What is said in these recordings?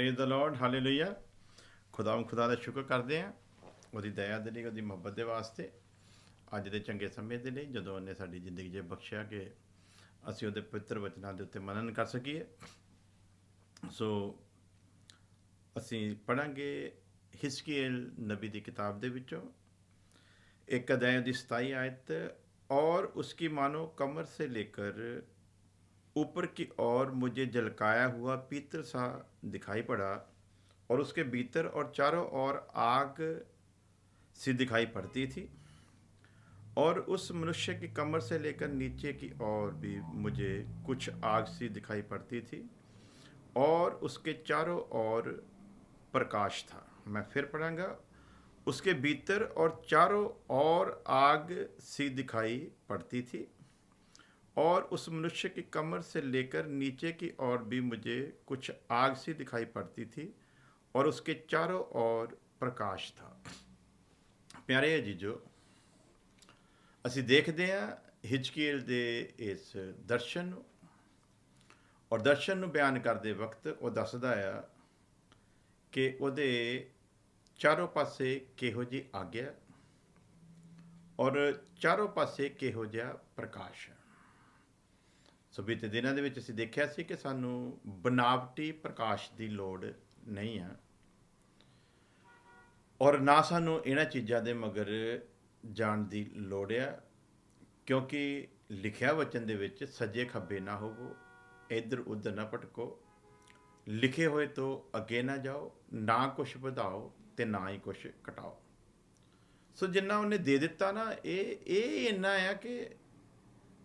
Praise the Lord hallelujah ਖੁਦਾਮ ਖੁਦਾ ਦਾ ਸ਼ੁਕਰ ਕਰਦੇ ਹਾਂ ਉਹਦੀ ਦਇਆ ਦੇ ਲਈ ਉਹਦੀ ਮੁਹੱਬਤ ਦੇ ਵਾਸਤੇ ਅੱਜ ਦੇ ਚੰਗੇ ਸਮੇਂ ਦੇ ਲਈ ਜਦੋਂ ਉਹਨੇ ਸਾਡੀ ਜ਼ਿੰਦਗੀ 'ਚ ਬਖਸ਼ਿਆ ਕਿ ਅਸੀਂ ਉਹਦੇ ਪਵਿੱਤਰ ਵਚਨਾਂ ਦੇ ਉੱਤੇ ਮਨਨ ਕਰ ਸਕੀਏ ਸੋ ਅਸੀਂ ਪੜਾਂਗੇ ਹਿਸਕੀਏਲ ਨਬੀ ਦੀ ਕਿਤਾਬ ਦੇ ਵਿੱਚੋਂ एक अध्याय की सताई आयत और उसकी मानो कमर से लेकर ऊपर की ओर मुझे जलकाया हुआ पीतल सा दिखाई पड़ा और उसके भीतर और चारों ओर आग सी दिखाई पड़ती थी और उस मनुष्य की कमर से लेकर नीचे की ओर भी मुझे कुछ आग सी दिखाई पड़ती थी और उसके चारों ओर प्रकाश था। मैं फिर पढ़ांगा, उसके भीतर और चारों ओर आग सी दिखाई पड़ती थी। और उस मनुष्य की कमर से लेकर नीचे की ओर भी मुझे कुछ आग सी दिखाई पड़ती थी और उसके चारों ओर प्रकाश था ਪਿਆਰੇ ਜੀਜੋ ਅਸੀਂ ਦੇਖਦੇ ਹਾਂ ਹਿਜਕੀਲ ਦੇ ਇਸ ਦਰਸ਼ਨ ਨੂੰ ਔਰ ਦਰਸ਼ਨ ਨੂੰ ਬਿਆਨ ਕਰਦੇ ਵਕਤ ਉਹ ਦੱਸਦਾ ਆ ਕਿ ਉਹਦੇ ਚਾਰੋਂ ਪਾਸੇ ਕਿਹੋ ਜੀ ਆਗਿਆ ਔਰ ਚਾਰੋਂ ਪਾਸੇ ਕਿਹੋ ਜਿਹਾ ਪ੍ਰਕਾਸ਼ ਹੈ ਸੋ ਬੀਤੇ ਦਿਨਾਂ ਦੇ ਵਿੱਚ ਅਸੀਂ ਦੇਖਿਆ ਸੀ ਕਿ ਸਾਨੂੰ ਬਨਾਵਟੀ ਪ੍ਰਕਾਸ਼ ਦੀ ਲੋੜ ਨਹੀਂ ਆ। ਔਰ ਨਾ ਸਾਨੂੰ ਇਹਨਾਂ ਚੀਜ਼ਾਂ ਦੇ ਮਗਰ ਜਾਣ ਦੀ ਲੋੜ ਆ, ਕਿਉਂਕਿ ਲਿਖਿਆ ਵਚਨ ਦੇ ਵਿੱਚ ਸੱਜੇ ਖੱਬੇ ਨਾ ਹੋਵੋ, ਇੱਧਰ ਉੱਧਰ ਨਾ ਭਟਕੋ, ਲਿਖੇ ਹੋਏ ਤੋਂ ਅੱਗੇ ਨਾ ਜਾਓ, ਨਾ ਕੁਝ ਵਧਾਓ ਤੇ ਨਾ ਹੀ ਕੁਝ ਘਟਾਓ। ਸੋ ਜਿੰਨਾ ਉਹਨੇ ਦੇ ਦਿੱਤਾ ਨਾ, ਇਹ ਇਹ ਇੰਨਾ ਆ ਕਿ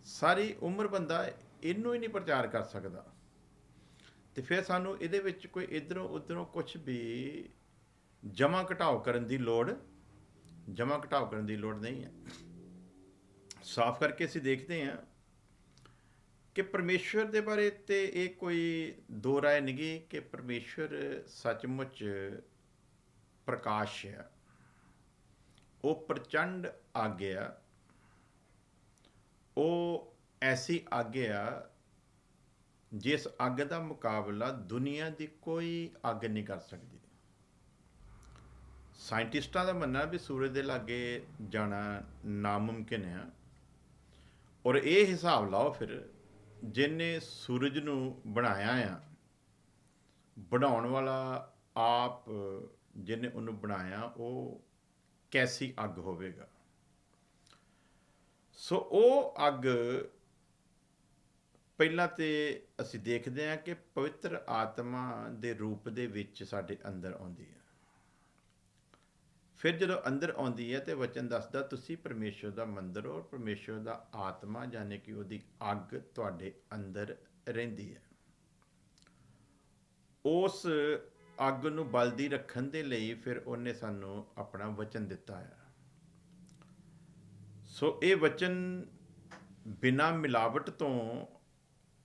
ਸਾਰੀ ਉਮਰ ਬੰਦਾ ਇਹਨੂੰ ਹੀ ਨਹੀਂ ਪ੍ਰਚਾਰ ਕਰ ਸਕਦਾ। ਤੇ ਫਿਰ ਸਾਨੂੰ ਇਹਦੇ ਵਿੱਚ ਕੋਈ ਇਧਰੋਂ ਉਧਰੋਂ ਕੁਝ ਵੀ ਜਮਾ ਘਟਾਓ ਕਰਨ ਦੀ ਲੋੜ ਜਮਾ ਘਟਾਓ ਕਰਨ ਦੀ ਲੋੜ ਨਹੀਂ ਹੈ। ਸਾਫ਼ ਕਰਕੇ ਅਸੀਂ ਦੇਖਦੇ ਹਾਂ ਕਿ ਪਰਮੇਸ਼ਵਰ ਦੇ ਬਾਰੇ ਤੇ ਇਹ ਕੋਈ ਦੋ ਰਾਏ ਨਹੀਂ ਕਿ ਪਰਮੇਸ਼ਵਰ ਸੱਚਮੁੱਚ ਪ੍ਰਕਾਸ਼ ਹੈ। ਉਹ ਪ੍ਰਚੰਡ ਆਗਿਆ, ਉਹ ਐਸੀ ਆਗਿਆ ਜਿਸ ਅੱਗ ਦਾ ਮੁਕਾਬਲਾ ਦੁਨੀਆ ਦੀ ਕੋਈ ਅੱਗ ਨਹੀਂ ਕਰ ਸਕਦੀ। ਸਾਇੰਟਿਸਟਾਂ ਦਾ ਮੰਨਣਾ ਵੀ ਸੂਰਜ ਦੇ ਲਾਗੇ ਜਾਣਾ ਨਾਮੁਮਕਿਨ ਹੈ ਔਰ ਇਹ ਹਿਸਾਬ ਲਾਓ ਫਿਰ, ਜਿਨੇ ਸੂਰਜ ਨੂੰ ਬਣਾਇਆ ਆ, ਬਣਾਉਣ ਵਾਲਾ ਆਪ ਜਿਹਨੇ ਉਹਨੂੰ ਬਣਾਇਆ, ਉਹ ਕੈਸੀ ਅੱਗ ਹੋਵੇਗਾ? ਸੋ ਉਹ ਅੱਗ ਪਹਿਲਾਂ ਤੇ ਅਸੀਂ ਦੇਖਦੇ ਹਾਂ ਕਿ ਪਵਿੱਤਰ ਆਤਮਾ ਦੇ ਰੂਪ ਦੇ ਵਿੱਚ ਸਾਡੇ ਅੰਦਰ ਆਉਂਦੀ ਹੈ। ਫਿਰ ਜਦੋਂ ਅੰਦਰ ਆਉਂਦੀ ਹੈ ਤੇ ਵਚਨ ਦੱਸਦਾ, ਤੁਸੀਂ ਪਰਮੇਸ਼ਵਰ ਦਾ ਮੰਦਰ ਹੋ ਔਰ ਪਰਮੇਸ਼ਵਰ ਦਾ ਆਤਮਾ, ਯਾਨੀ ਕਿ ਉਹਦੀ ਅੱਗ ਤੁਹਾਡੇ ਅੰਦਰ ਰਹਿੰਦੀ ਹੈ। ਉਸ ਅੱਗ ਨੂੰ ਬਲਦੀ ਰੱਖਣ ਦੇ ਲਈ ਫਿਰ ਉਹਨੇ ਸਾਨੂੰ ਆਪਣਾ ਵਚਨ ਦਿੱਤਾ ਹੈ। ਸੋ ਇਹ ਵਚਨ ਬਿਨਾ ਮਿਲਾਵਟ ਤੋਂ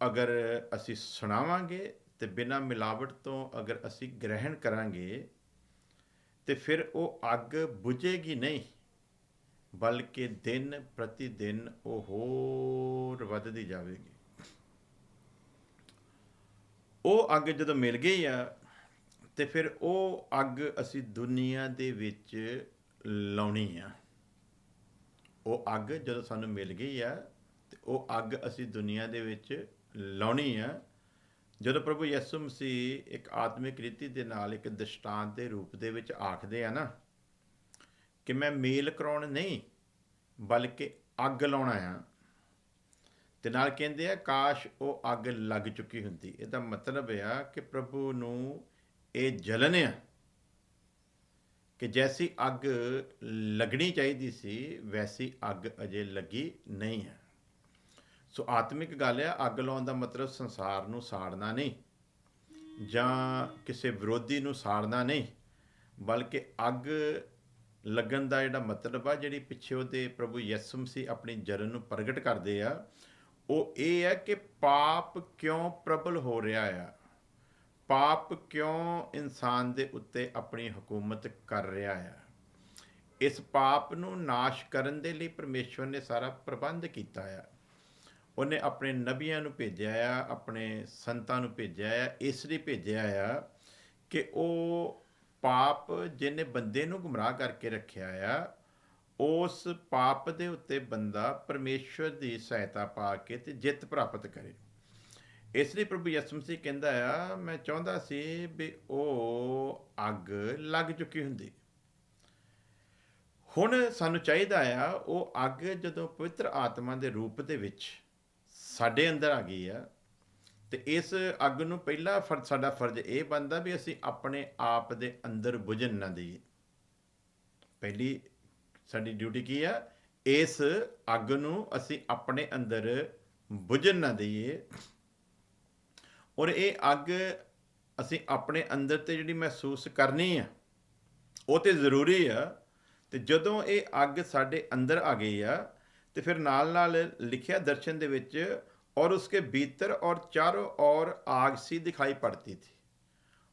ਅਗਰ ਅਸੀਂ ਸੁਣਾਵਾਂਗੇ ਤੇ ਬਿਨਾਂ ਮਿਲਾਵਟ ਤੋਂ ਅਗਰ ਅਸੀਂ ਗ੍ਰਹਿਣ ਕਰਾਂਗੇ, ਤੇ ਫਿਰ ਉਹ ਅੱਗ ਬੁਝੇਗੀ ਨਹੀਂ, ਬਲਕਿ ਦਿਨ ਪ੍ਰਤੀ ਦਿਨ ਉਹ ਹੋਰ ਵੱਧਦੀ ਜਾਵੇਗੀ। ਉਹ ਅੱਗ ਜਦੋਂ ਮਿਲ ਗਈ ਆ, ਤੇ ਫਿਰ ਉਹ ਅੱਗ ਅਸੀਂ ਦੁਨੀਆ ਦੇ ਵਿੱਚ ਲਾਉਣੀ ਆ। ਉਹ ਅੱਗ ਜਦੋਂ ਸਾਨੂੰ ਮਿਲ ਗਈ ਆ, ਤੇ ਉਹ ਅੱਗ ਅਸੀਂ ਦੁਨੀਆ ਦੇ ਵਿੱਚ ਲਾਉਣੀ ਆ। ਜਦੋਂ ਪ੍ਰਭੂ ਯਿਸੂ ਮਸੀਹ ਇੱਕ ਆਤਮਿਕ ਰੀਤੀ ਦੇ ਨਾਲ ਇੱਕ ਦ੍ਰਿਸ਼ਟਾਂਤ ਦੇ ਰੂਪ ਦੇ ਵਿੱਚ ਆਖਦੇ ਆ ਨਾ ਕਿ ਮੈਂ ਮੇਲ ਕਰਾਉਣ ਨਹੀਂ, ਬਲਕਿ ਅੱਗ ਲਾਉਣਾ ਆ ਤੇ ਨਾਲ ਕਹਿੰਦੇ ਆ, ਕਾਸ਼ ਉਹ ਅੱਗ ਲੱਗ ਚੁੱਕੀ ਹੁੰਦੀ। ਇਹਦਾ ਮਤਲਬ ਆ ਕਿ ਪ੍ਰਭੂ ਨੂੰ ਇਹ ਜਲਨ ਆ ਕਿ ਜੈਸੀ ਅੱਗ ਲੱਗਣੀ ਚਾਹੀਦੀ ਸੀ, ਵੈਸੀ ਅੱਗ ਅਜੇ ਲੱਗੀ ਨਹੀਂ ਹੈ। ਸੋ ਆਤਮਿਕ ਗੱਲ ਹੈ, ਅੱਗ ਲਾਉਣ ਦਾ ਮਤਲਬ ਸੰਸਾਰ ਨੂੰ ਸਾੜਨਾ ਨਹੀਂ, ਜਾਂ ਕਿਸੇ ਵਿਰੋਧੀ ਨੂੰ ਸਾੜਨਾ ਨਹੀਂ, ਬਲਕਿ ਅੱਗ ਲੱਗਣ ਦਾ ਜਿਹੜਾ ਮਤਲਬ ਆ, ਜਿਹੜੀ ਪਿੱਛੇ ਉਹਦੇ ਪ੍ਰਭੂ ਯਿਸੂ ਮਸੀਹ ਆਪਣੀ ਜਰਨ ਨੂੰ ਪ੍ਰਗਟ ਕਰਦੇ ਆ, ਉਹ ਇਹ ਹੈ ਕਿ ਪਾਪ ਕਿਉਂ ਪ੍ਰਬਲ ਹੋ ਰਿਹਾ ਆ? ਪਾਪ ਕਿਉਂ ਇਨਸਾਨ ਦੇ ਉੱਤੇ ਆਪਣੀ ਹਕੂਮਤ ਕਰ ਰਿਹਾ ਆ? ਇਸ ਪਾਪ ਨੂੰ ਨਾਸ਼ ਕਰਨ ਦੇ ਲਈ ਪਰਮੇਸ਼ਵਰ ਨੇ ਸਾਰਾ ਪ੍ਰਬੰਧ ਕੀਤਾ ਆ। ਉਹਨੇ ਆਪਣੇ ਨਬੀਆਂ ਨੂੰ ਭੇਜਿਆ ਆ, ਆਪਣੇ ਸੰਤਾਂ ਨੂੰ ਭੇਜਿਆ ਆ ਇਸ ਲਈ ਭੇਜਿਆ ਆ ਕਿ ਉਹ ਪਾਪ ਜਿਹਨੇ ਬੰਦੇ ਨੂੰ ਗੁੰਮਰਾਹ ਕਰਕੇ ਰੱਖਿਆ ਆ, ਉਸ ਪਾਪ ਦੇ ਉੱਤੇ ਬੰਦਾ ਪਰਮੇਸ਼ਵਰ ਦੀ ਸਹਾਇਤਾ ਪਾ ਕੇ ਤੇ ਜਿੱਤ ਪ੍ਰਾਪਤ ਕਰੇ। ਇਸ ਲਈ ਪ੍ਰਭੂ ਯਿਸੂ ਮਸੀਹ ਕਹਿੰਦਾ ਆ, ਮੈਂ ਚਾਹੁੰਦਾ ਸੀ ਵੀ ਉਹ ਅੱਗ ਲੱਗ ਚੁੱਕੀ ਹੁੰਦੀ। ਹੁਣ ਸਾਨੂੰ ਚਾਹੀਦਾ ਆ, ਉਹ ਅੱਗ ਜਦੋਂ ਪਵਿੱਤਰ ਆਤਮਾ ਦੇ ਰੂਪ ਦੇ ਵਿੱਚ ਸਾਡੇ ਅੰਦਰ ਆ ਗਈ ਆ, ਤੇ ਇਸ ਅੱਗ ਨੂੰ ਪਹਿਲਾ ਫਰਜ਼ ਸਾਡਾ ਫਰਜ਼ ਇਹ ਬਣਦਾ ਵੀ ਅਸੀਂ ਆਪਣੇ ਆਪ ਦੇ ਅੰਦਰ ਬੁਝਣ ਨਾ ਦੇਈਏ। ਪਹਿਲੀ ਸਾਡੀ ਡਿਊਟੀ ਕੀ ਆ? ਇਸ ਅੱਗ ਨੂੰ ਅਸੀਂ ਆਪਣੇ ਅੰਦਰ ਬੁਝਣ ਨਾ ਦਈਏ। ਔਰ ਇਹ ਅੱਗ ਅਸੀਂ ਆਪਣੇ ਅੰਦਰ ਤੇ ਜਿਹੜੀ ਮਹਿਸੂਸ ਕਰਨੀ ਆ, ਉਹ ਤੇ ਜ਼ਰੂਰੀ ਆ, ਤੇ ਜਦੋਂ ਇਹ ਅੱਗ ਸਾਡੇ ਅੰਦਰ ਆ ਗਈ ਆ ਤੇ ਫਿਰ ਨਾਲ ਨਾਲ ਲਿਖਿਆ ਦਰਸ਼ਨ ਦੇ ਵਿੱਚ ਔਰ ਉਸਕੇ ਭੀਤਰ ਔਰ ਚਾਰੋਂ ਔਰ ਆਗ ਸੀ ਦਿਖਾਈ ਪੜਤੀ ਥੀ।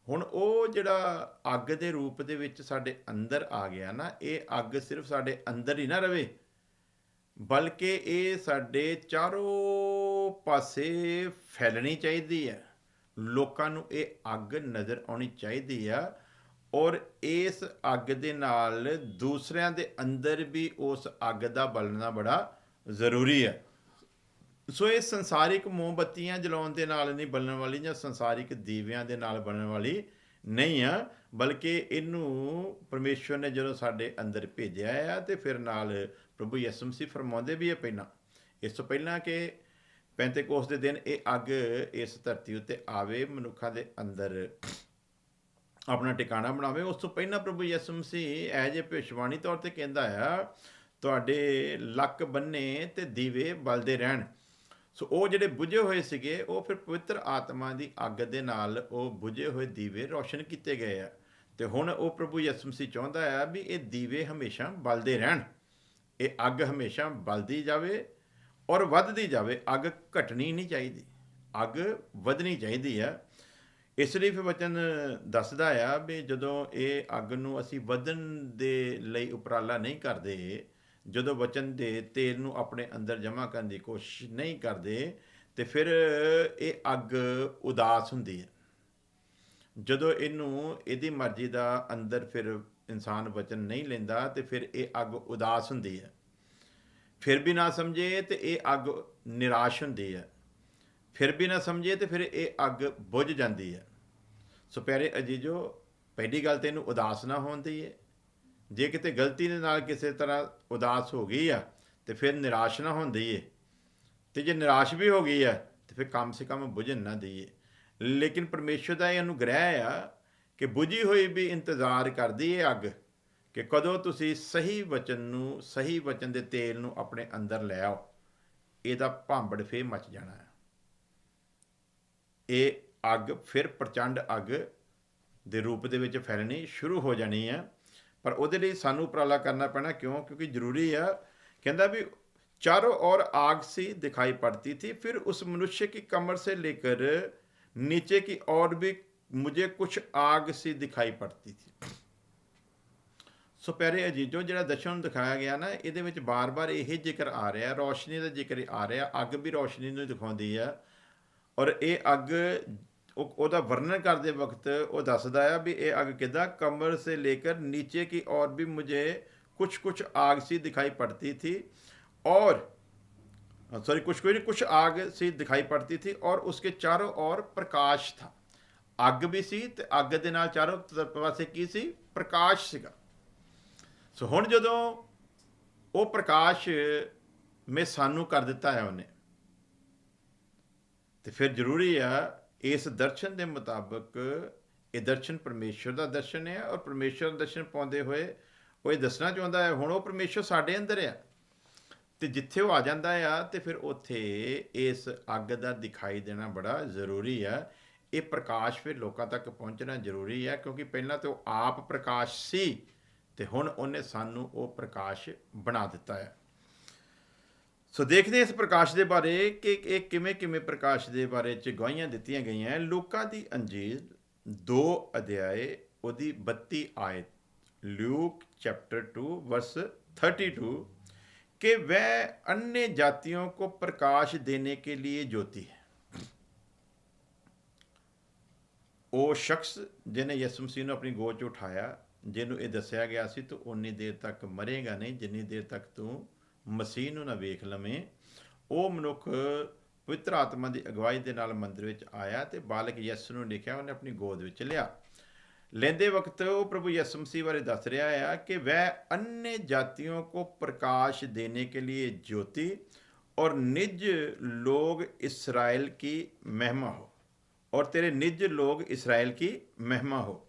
ਹੁਣ ਉਹ ਜਿਹੜਾ ਅੱਗ ਦੇ ਰੂਪ ਦੇ ਵਿੱਚ ਸਾਡੇ ਅੰਦਰ ਆ ਗਿਆ ਨਾ, ਇਹ ਅੱਗ ਸਿਰਫ ਸਾਡੇ ਅੰਦਰ ਹੀ ਨਾ ਰਵੇ, ਬਲਕਿ ਇਹ ਸਾਡੇ ਚਾਰੋਂ ਪਾਸੇ ਫੈਲਣੀ ਚਾਹੀਦੀ ਹੈ। ਲੋਕਾਂ ਨੂੰ ਇਹ ਅੱਗ ਨਜ਼ਰ ਆਉਣੀ ਚਾਹੀਦੀ ਆ ਔਰ ਇਸ ਅੱਗ ਦੇ ਨਾਲ ਦੂਸਰਿਆਂ ਦੇ ਅੰਦਰ ਵੀ ਉਸ ਅੱਗ ਦਾ ਬਲਣਾ ਬੜਾ ਜ਼ਰੂਰੀ ਹੈ। ਸੋ ਇਹ ਸੰਸਾਰਿਕ ਮੋਮਬੱਤੀਆਂ ਜਲਾਉਣ ਦੇ ਨਾਲ ਨਹੀਂ, ਬਲਣ ਵਾਲੀ ਜਾਂ ਸੰਸਾਰਿਕ ਦੀਵਿਆਂ ਦੇ ਨਾਲ ਬਲਣ ਵਾਲੀ ਨਹੀਂ ਆ, ਬਲਕਿ ਇਹਨੂੰ ਪਰਮੇਸ਼ਵਰ ਨੇ ਜਦੋਂ ਸਾਡੇ ਅੰਦਰ ਭੇਜਿਆ ਆ ਤੇ ਫਿਰ ਨਾਲ ਪ੍ਰਭੂ ਯਿਸੂ ਮਸੀਹ ਫਰਮਾਉਂਦੇ ਵੀ ਹੈ ਪਹਿਲਾਂ। ਇਸ ਤੋਂ ਪਹਿਲਾਂ ਕਿ ਪੈਂਤੇਕੋਸ ਦੇ ਦਿਨ ਇਹ ਅੱਗ ਇਸ ਧਰਤੀ ਉੱਤੇ ਆਵੇ, ਮਨੁੱਖਾਂ ਦੇ ਅੰਦਰ ਆਪਣਾ ਟਿਕਾਣਾ ਬਣਾਵੇ। ਉਸ ਤੋਂ ਪਹਿਲਾਂ ਪ੍ਰਭੂ ਯਿਸੂ ਮਸੀਹ ਐਜ ਏ ਭਿਸ਼ਵਾਣੀ ਤੌਰ ਤੇ ਕਹਿੰਦਾ ਆ, ਤੁਹਾਡੇ ਲੱਕ ਬੰਨੇ ਤੇ ਦੀਵੇ ਬਲਦੇ ਰਹਿਣ। ਸੋ ਉਹ ਜਿਹੜੇ ਬੁਝੇ ਹੋਏ ਸੀਗੇ, ਉਹ ਫਿਰ ਪਵਿੱਤਰ ਆਤਮਾ ਦੀ ਅੱਗ ਦੇ ਨਾਲ ਉਹ ਬੁਝੇ ਹੋਏ ਦੀਵੇ ਰੋਸ਼ਨ ਕੀਤੇ ਗਏ ਆ। ਤੇ ਹੁਣ ਉਹ ਪ੍ਰਭੂ ਯਿਸੂ ਮਸੀਹ ਚਾਹੁੰਦਾ ਆ ਵੀ ਇਹ ਦੀਵੇ ਹਮੇਸ਼ਾ ਬਲਦੇ ਰਹਿਣ। ਇਹ ਅੱਗ ਹਮੇਸ਼ਾ ਬਲਦੀ ਜਾਵੇ ਔਰ ਵੱਧਦੀ ਜਾਵੇ। ਅੱਗ ਘਟਣੀ ਨਹੀਂ ਚਾਹੀਦੀ। ਅੱਗ ਵਧਣੀ ਚਾਹੀਦੀ ਆ। ਇਸ ਲਈ ਫਿਰ ਵਚਨ ਦੱਸਦਾ ਆ ਵੀ ਜਦੋਂ ਇਹ ਅੱਗ ਨੂੰ ਅਸੀਂ ਵਧਣ ਦੇ ਲਈ ਉਪਰਾਲਾ ਨਹੀਂ ਕਰਦੇ, ਜਦੋਂ ਵਚਨ ਦੇ ਤੇਲ ਨੂੰ ਆਪਣੇ ਅੰਦਰ ਜਮ੍ਹਾਂ ਕਰਨ ਦੀ ਕੋਸ਼ਿਸ਼ ਨਹੀਂ ਕਰਦੇ, ਤੇ ਫਿਰ ਇਹ ਅੱਗ ਉਦਾਸ ਹੁੰਦੀ ਹੈ। ਜਦੋਂ ਇਹਨੂੰ, ਇਹਦੀ ਮਰਜ਼ੀ ਦਾ ਅੰਦਰ ਫਿਰ ਇਨਸਾਨ ਵਚਨ ਨਹੀਂ ਲੈਂਦਾ, ਤੇ ਫਿਰ ਇਹ ਅੱਗ ਉਦਾਸ ਹੁੰਦੀ ਹੈ। ਫਿਰ ਵੀ ਨਾ ਸਮਝੇ, ਤੇ ਇਹ ਅੱਗ ਨਿਰਾਸ਼ ਹੁੰਦੀ ਹੈ। ਫਿਰ ਵੀ ਨਾ ਸਮਝੇ, ਤੇ ਫਿਰ ਇਹ ਅੱਗ ਬੁਝ ਜਾਂਦੀ ਹੈ। ਸੋ ਪਿਆਰੇ ਅਜੀਜੋ, ਪਹਿਲੀ ਗੱਲ ਤੇ ਇਹਨੂੰ ਉਦਾਸ ਨਾ ਹੋਣ ਦਈਏ। ਜੇ ਕਿਤੇ ਗਲਤੀ ਦੇ ਨਾਲ ਕਿਸੇ ਤਰ੍ਹਾਂ ਉਦਾਸ ਹੋ ਗਈ ਆ, ਤੇ ਫਿਰ ਨਿਰਾਸ਼ ਨਾ ਹੋਣ ਦਈਏ। ਤੇ ਜੇ ਨਿਰਾਸ਼ ਵੀ ਹੋ ਗਈ ਆ, ਤੇ ਫਿਰ ਕਮ ਸੇ ਕਮ ਬੁਝਣ ਨਾ ਦਈਏ। ਲੇਕਿਨ ਪਰਮੇਸ਼ਰ ਦਾ ਇਹ ਅਨੁਗ੍ਰਹਿ ਆ ਕਿ ਬੁਝੀ ਹੋਈ ਵੀ ਇੰਤਜ਼ਾਰ ਕਰਦੀ ਹੈ ਅੱਗ ਕਿ ਕਦੋਂ ਤੁਸੀਂ ਸਹੀ ਵਚਨ ਨੂੰ, ਸਹੀ ਵਚਨ ਦੇ ਤੇਲ ਨੂੰ ਆਪਣੇ ਅੰਦਰ ਲੈ ਆਓ। ਇਹਦਾ ਭਾਂਬੜ ਫੇ ਮਚ ਜਾਣਾ। ਹੈ ਇਹ ਅੱਗ ਫਿਰ ਪ੍ਰਚੰਡ ਅੱਗ ਦੇ ਰੂਪ ਦੇ ਵਿੱਚ ਫੈਲਣੀ ਸ਼ੁਰੂ ਹੋ ਜਾਣੀ ਹੈ ਪਰ ਉਹਦੇ ਲਈ ਸਾਨੂੰ ਉਪਰਾਲਾ ਕਰਨਾ ਪੈਣਾ ਕਿਉਂ ਕਿਉਂਕਿ ਜ਼ਰੂਰੀ ਆ ਕਹਿੰਦਾ ਵੀ चारों ओर आग सी दिखाई पड़ती थी फिर उस मनुष्य की कमर से लेकर नीचे की ओर भी मुझे कुछ आग सी दिखाई पड़ती थी ਸੋ ਪਿਆਰੇ ਅਜੀਜੋ ਜਿਹੜਾ ਦਰਸ਼ਨ ਨੂੰ ਦਿਖਾਇਆ ਗਿਆ ਨਾ ਇਹਦੇ ਵਿੱਚ ਬਾਰ-ਬਾਰ ਇਹ ਜ਼ਿਕਰ ਆ ਰਿਹਾ ਰੋਸ਼ਨੀ ਦਾ ਜ਼ਿਕਰ ਆ ਰਿਹਾ ਅੱਗ ਵੀ ਰੋਸ਼ਨੀ ਨੂੰ ਦਿਖਾਉਂਦੀ ਆ ਔਰ ਇਹ ਅੱਗ ਉਹ- ਉਹਦਾ ਵਰਣਨ ਕਰਦੇ ਵਕਤ ਉਹ ਦੱਸਦਾ ਆ ਵੀ ਇਹ ਅੱਗ ਕਿਦਾਂ ਕਮਰ ਸੇ लेकर नीचे की ओर भी मुझे कुछ कुछ आग सी दिखाई पड़ती थी और सॉरी कुछ कोई नहीं कुछ आग सी दिखाई पड़ती थी और उसके चारों ओर प्रकाश था ਅੱਗ ਵੀ ਸੀ ਤੇ ਅੱਗ ਦੇ ਨਾਲ ਚਾਰੋਂ ਤਰਫ ਪਾਸੇ ਕੀ ਸੀ ਪ੍ਰਕਾਸ਼ ਸੀਗਾ ਸੋ ਹੁਣ ਜਦੋਂ ਉਹ ਪ੍ਰਕਾਸ਼ ਮੇ ਸਾਨੂੰ ਕਰ ਦਿੱਤਾ ਹੈ ਉਹਨੇ ਤੇ ਫਿਰ ਜ਼ਰੂਰੀ ਆ ਇਸ ਦਰਸ਼ਨ ਦੇ ਮੁਤਾਬਕ ਇਹ ਦਰਸ਼ਨ ਪਰਮੇਸ਼ਰ ਦਾ ਦਰਸ਼ਨ ਹੈ ਔਰ ਪਰਮੇਸ਼ਰ ਦਾ ਦਰਸ਼ਨ ਪਾਉਂਦੇ ਹੋਏ ਉਹ ਇਹ ਦੱਸਣਾ ਚਾਹੁੰਦਾ ਹੈ, ਹੁਣ ਉਹ ਪਰਮੇਸ਼ਰ ਸਾਡੇ ਅੰਦਰ ਆ। ਤੇ ਜਿੱਥੇ ਉਹ ਆ ਜਾਂਦਾ ਆ ਤੇ ਫਿਰ ਉੱਥੇ ਇਸ ਅੱਗ ਦਾ ਦਿਖਾਈ ਦੇਣਾ ਬੜਾ ਜ਼ਰੂਰੀ ਆ। ਇਹ ਪ੍ਰਕਾਸ਼ ਫਿਰ ਲੋਕਾਂ ਤੱਕ ਪਹੁੰਚਣਾ ਜ਼ਰੂਰੀ ਹੈ ਕਿਉਂਕਿ ਪਹਿਲਾਂ ਤੇ ਉਹ ਆਪ ਪ੍ਰਕਾਸ਼ ਸੀ ਤੇ ਹੁਣ ਉਹਨੇ ਸਾਨੂੰ ਉਹ ਪ੍ਰਕਾਸ਼ ਬਣਾ ਦਿੱਤਾ ਹੈ ਸੋ ਦੇਖਦੇ ਇਸ ਪ੍ਰਕਾਸ਼ ਦੇ ਬਾਰੇ ਕਿ ਇਹ ਕਿਵੇਂ ਕਿਵੇਂ ਪ੍ਰਕਾਸ਼ ਦੇ ਬਾਰੇ ਚ ਗਵਾਹੀਆਂ ਦਿੱਤੀਆਂ ਗਈਆਂ। ਲੋਕਾਂ ਦੀ ਅੰਜੀਲ 2 ਅਧਿਆਏ, ਉਹਦੀ 32 ਆਇਤ ਲੂਕ ਚੈਪਟਰ 2 ਵਰਸ 32 कि वह ਅੰਨੇ ਜਾਤੀਆਂ को ਪ੍ਰਕਾਸ਼ ਦੇਣੇ ਕੇ लिए ज्योति है ਉਹ ਸ਼ਖਸ ਜਿਹਨੇ ਯਿਸੂ ਮਸੀਹ ਨੂੰ ਆਪਣੀ ਗੋਦ 'ਚ ਉਠਾਇਆ, ਜਿਹਨੂੰ ਇਹ ਦੱਸਿਆ ਗਿਆ ਸੀ, ਤੂੰ ਉਨੀ ਦੇਰ ਤੱਕ ਮਰੇਗਾ ਨਹੀਂ, ਜਿੰਨੀ ਦੇਰ ਤੱਕ ਤੂੰ ਮਸੀਹ ਨੂੰ ਨਾ ਵੇਖ ਲਵੇਂ। ਉਹ ਮਨੁੱਖ ਪਵਿੱਤਰ ਆਤਮਾ ਦੀ ਅਗਵਾਈ ਦੇ ਨਾਲ ਮੰਦਰ ਵਿੱਚ ਆਇਆ ਤੇ ਬਾਲਕ ਯਸ ਨੂੰ ਲਿਖਿਆ ਉਹਨੇ ਆਪਣੀ ਗੋਦ ਵਿੱਚ ਲਿਆ। ਲੈਂਦੇ ਵਕਤ ਉਹ ਪ੍ਰਭੂ ਯਿਸੂ ਮਸੀਹ ਬਾਰੇ ਦੱਸ ਰਿਹਾ ਹੈ ਕਿ ਵਹ ਅੰਨੇ ਜਾਤੀਆਂ ਕੋ ਪ੍ਰਕਾਸ਼ ਦੇਣੇ ਕੇ ਲਈ ਜੋਤੀ ਔਰ निज लोग इसराइल ਕੀ ਮਹਿਮਾ ਹੋ। ਔਰ ਤੇਰੇ निज लोग इसराइल ਕੀ ਮਹਿਮਾ ਹੋ।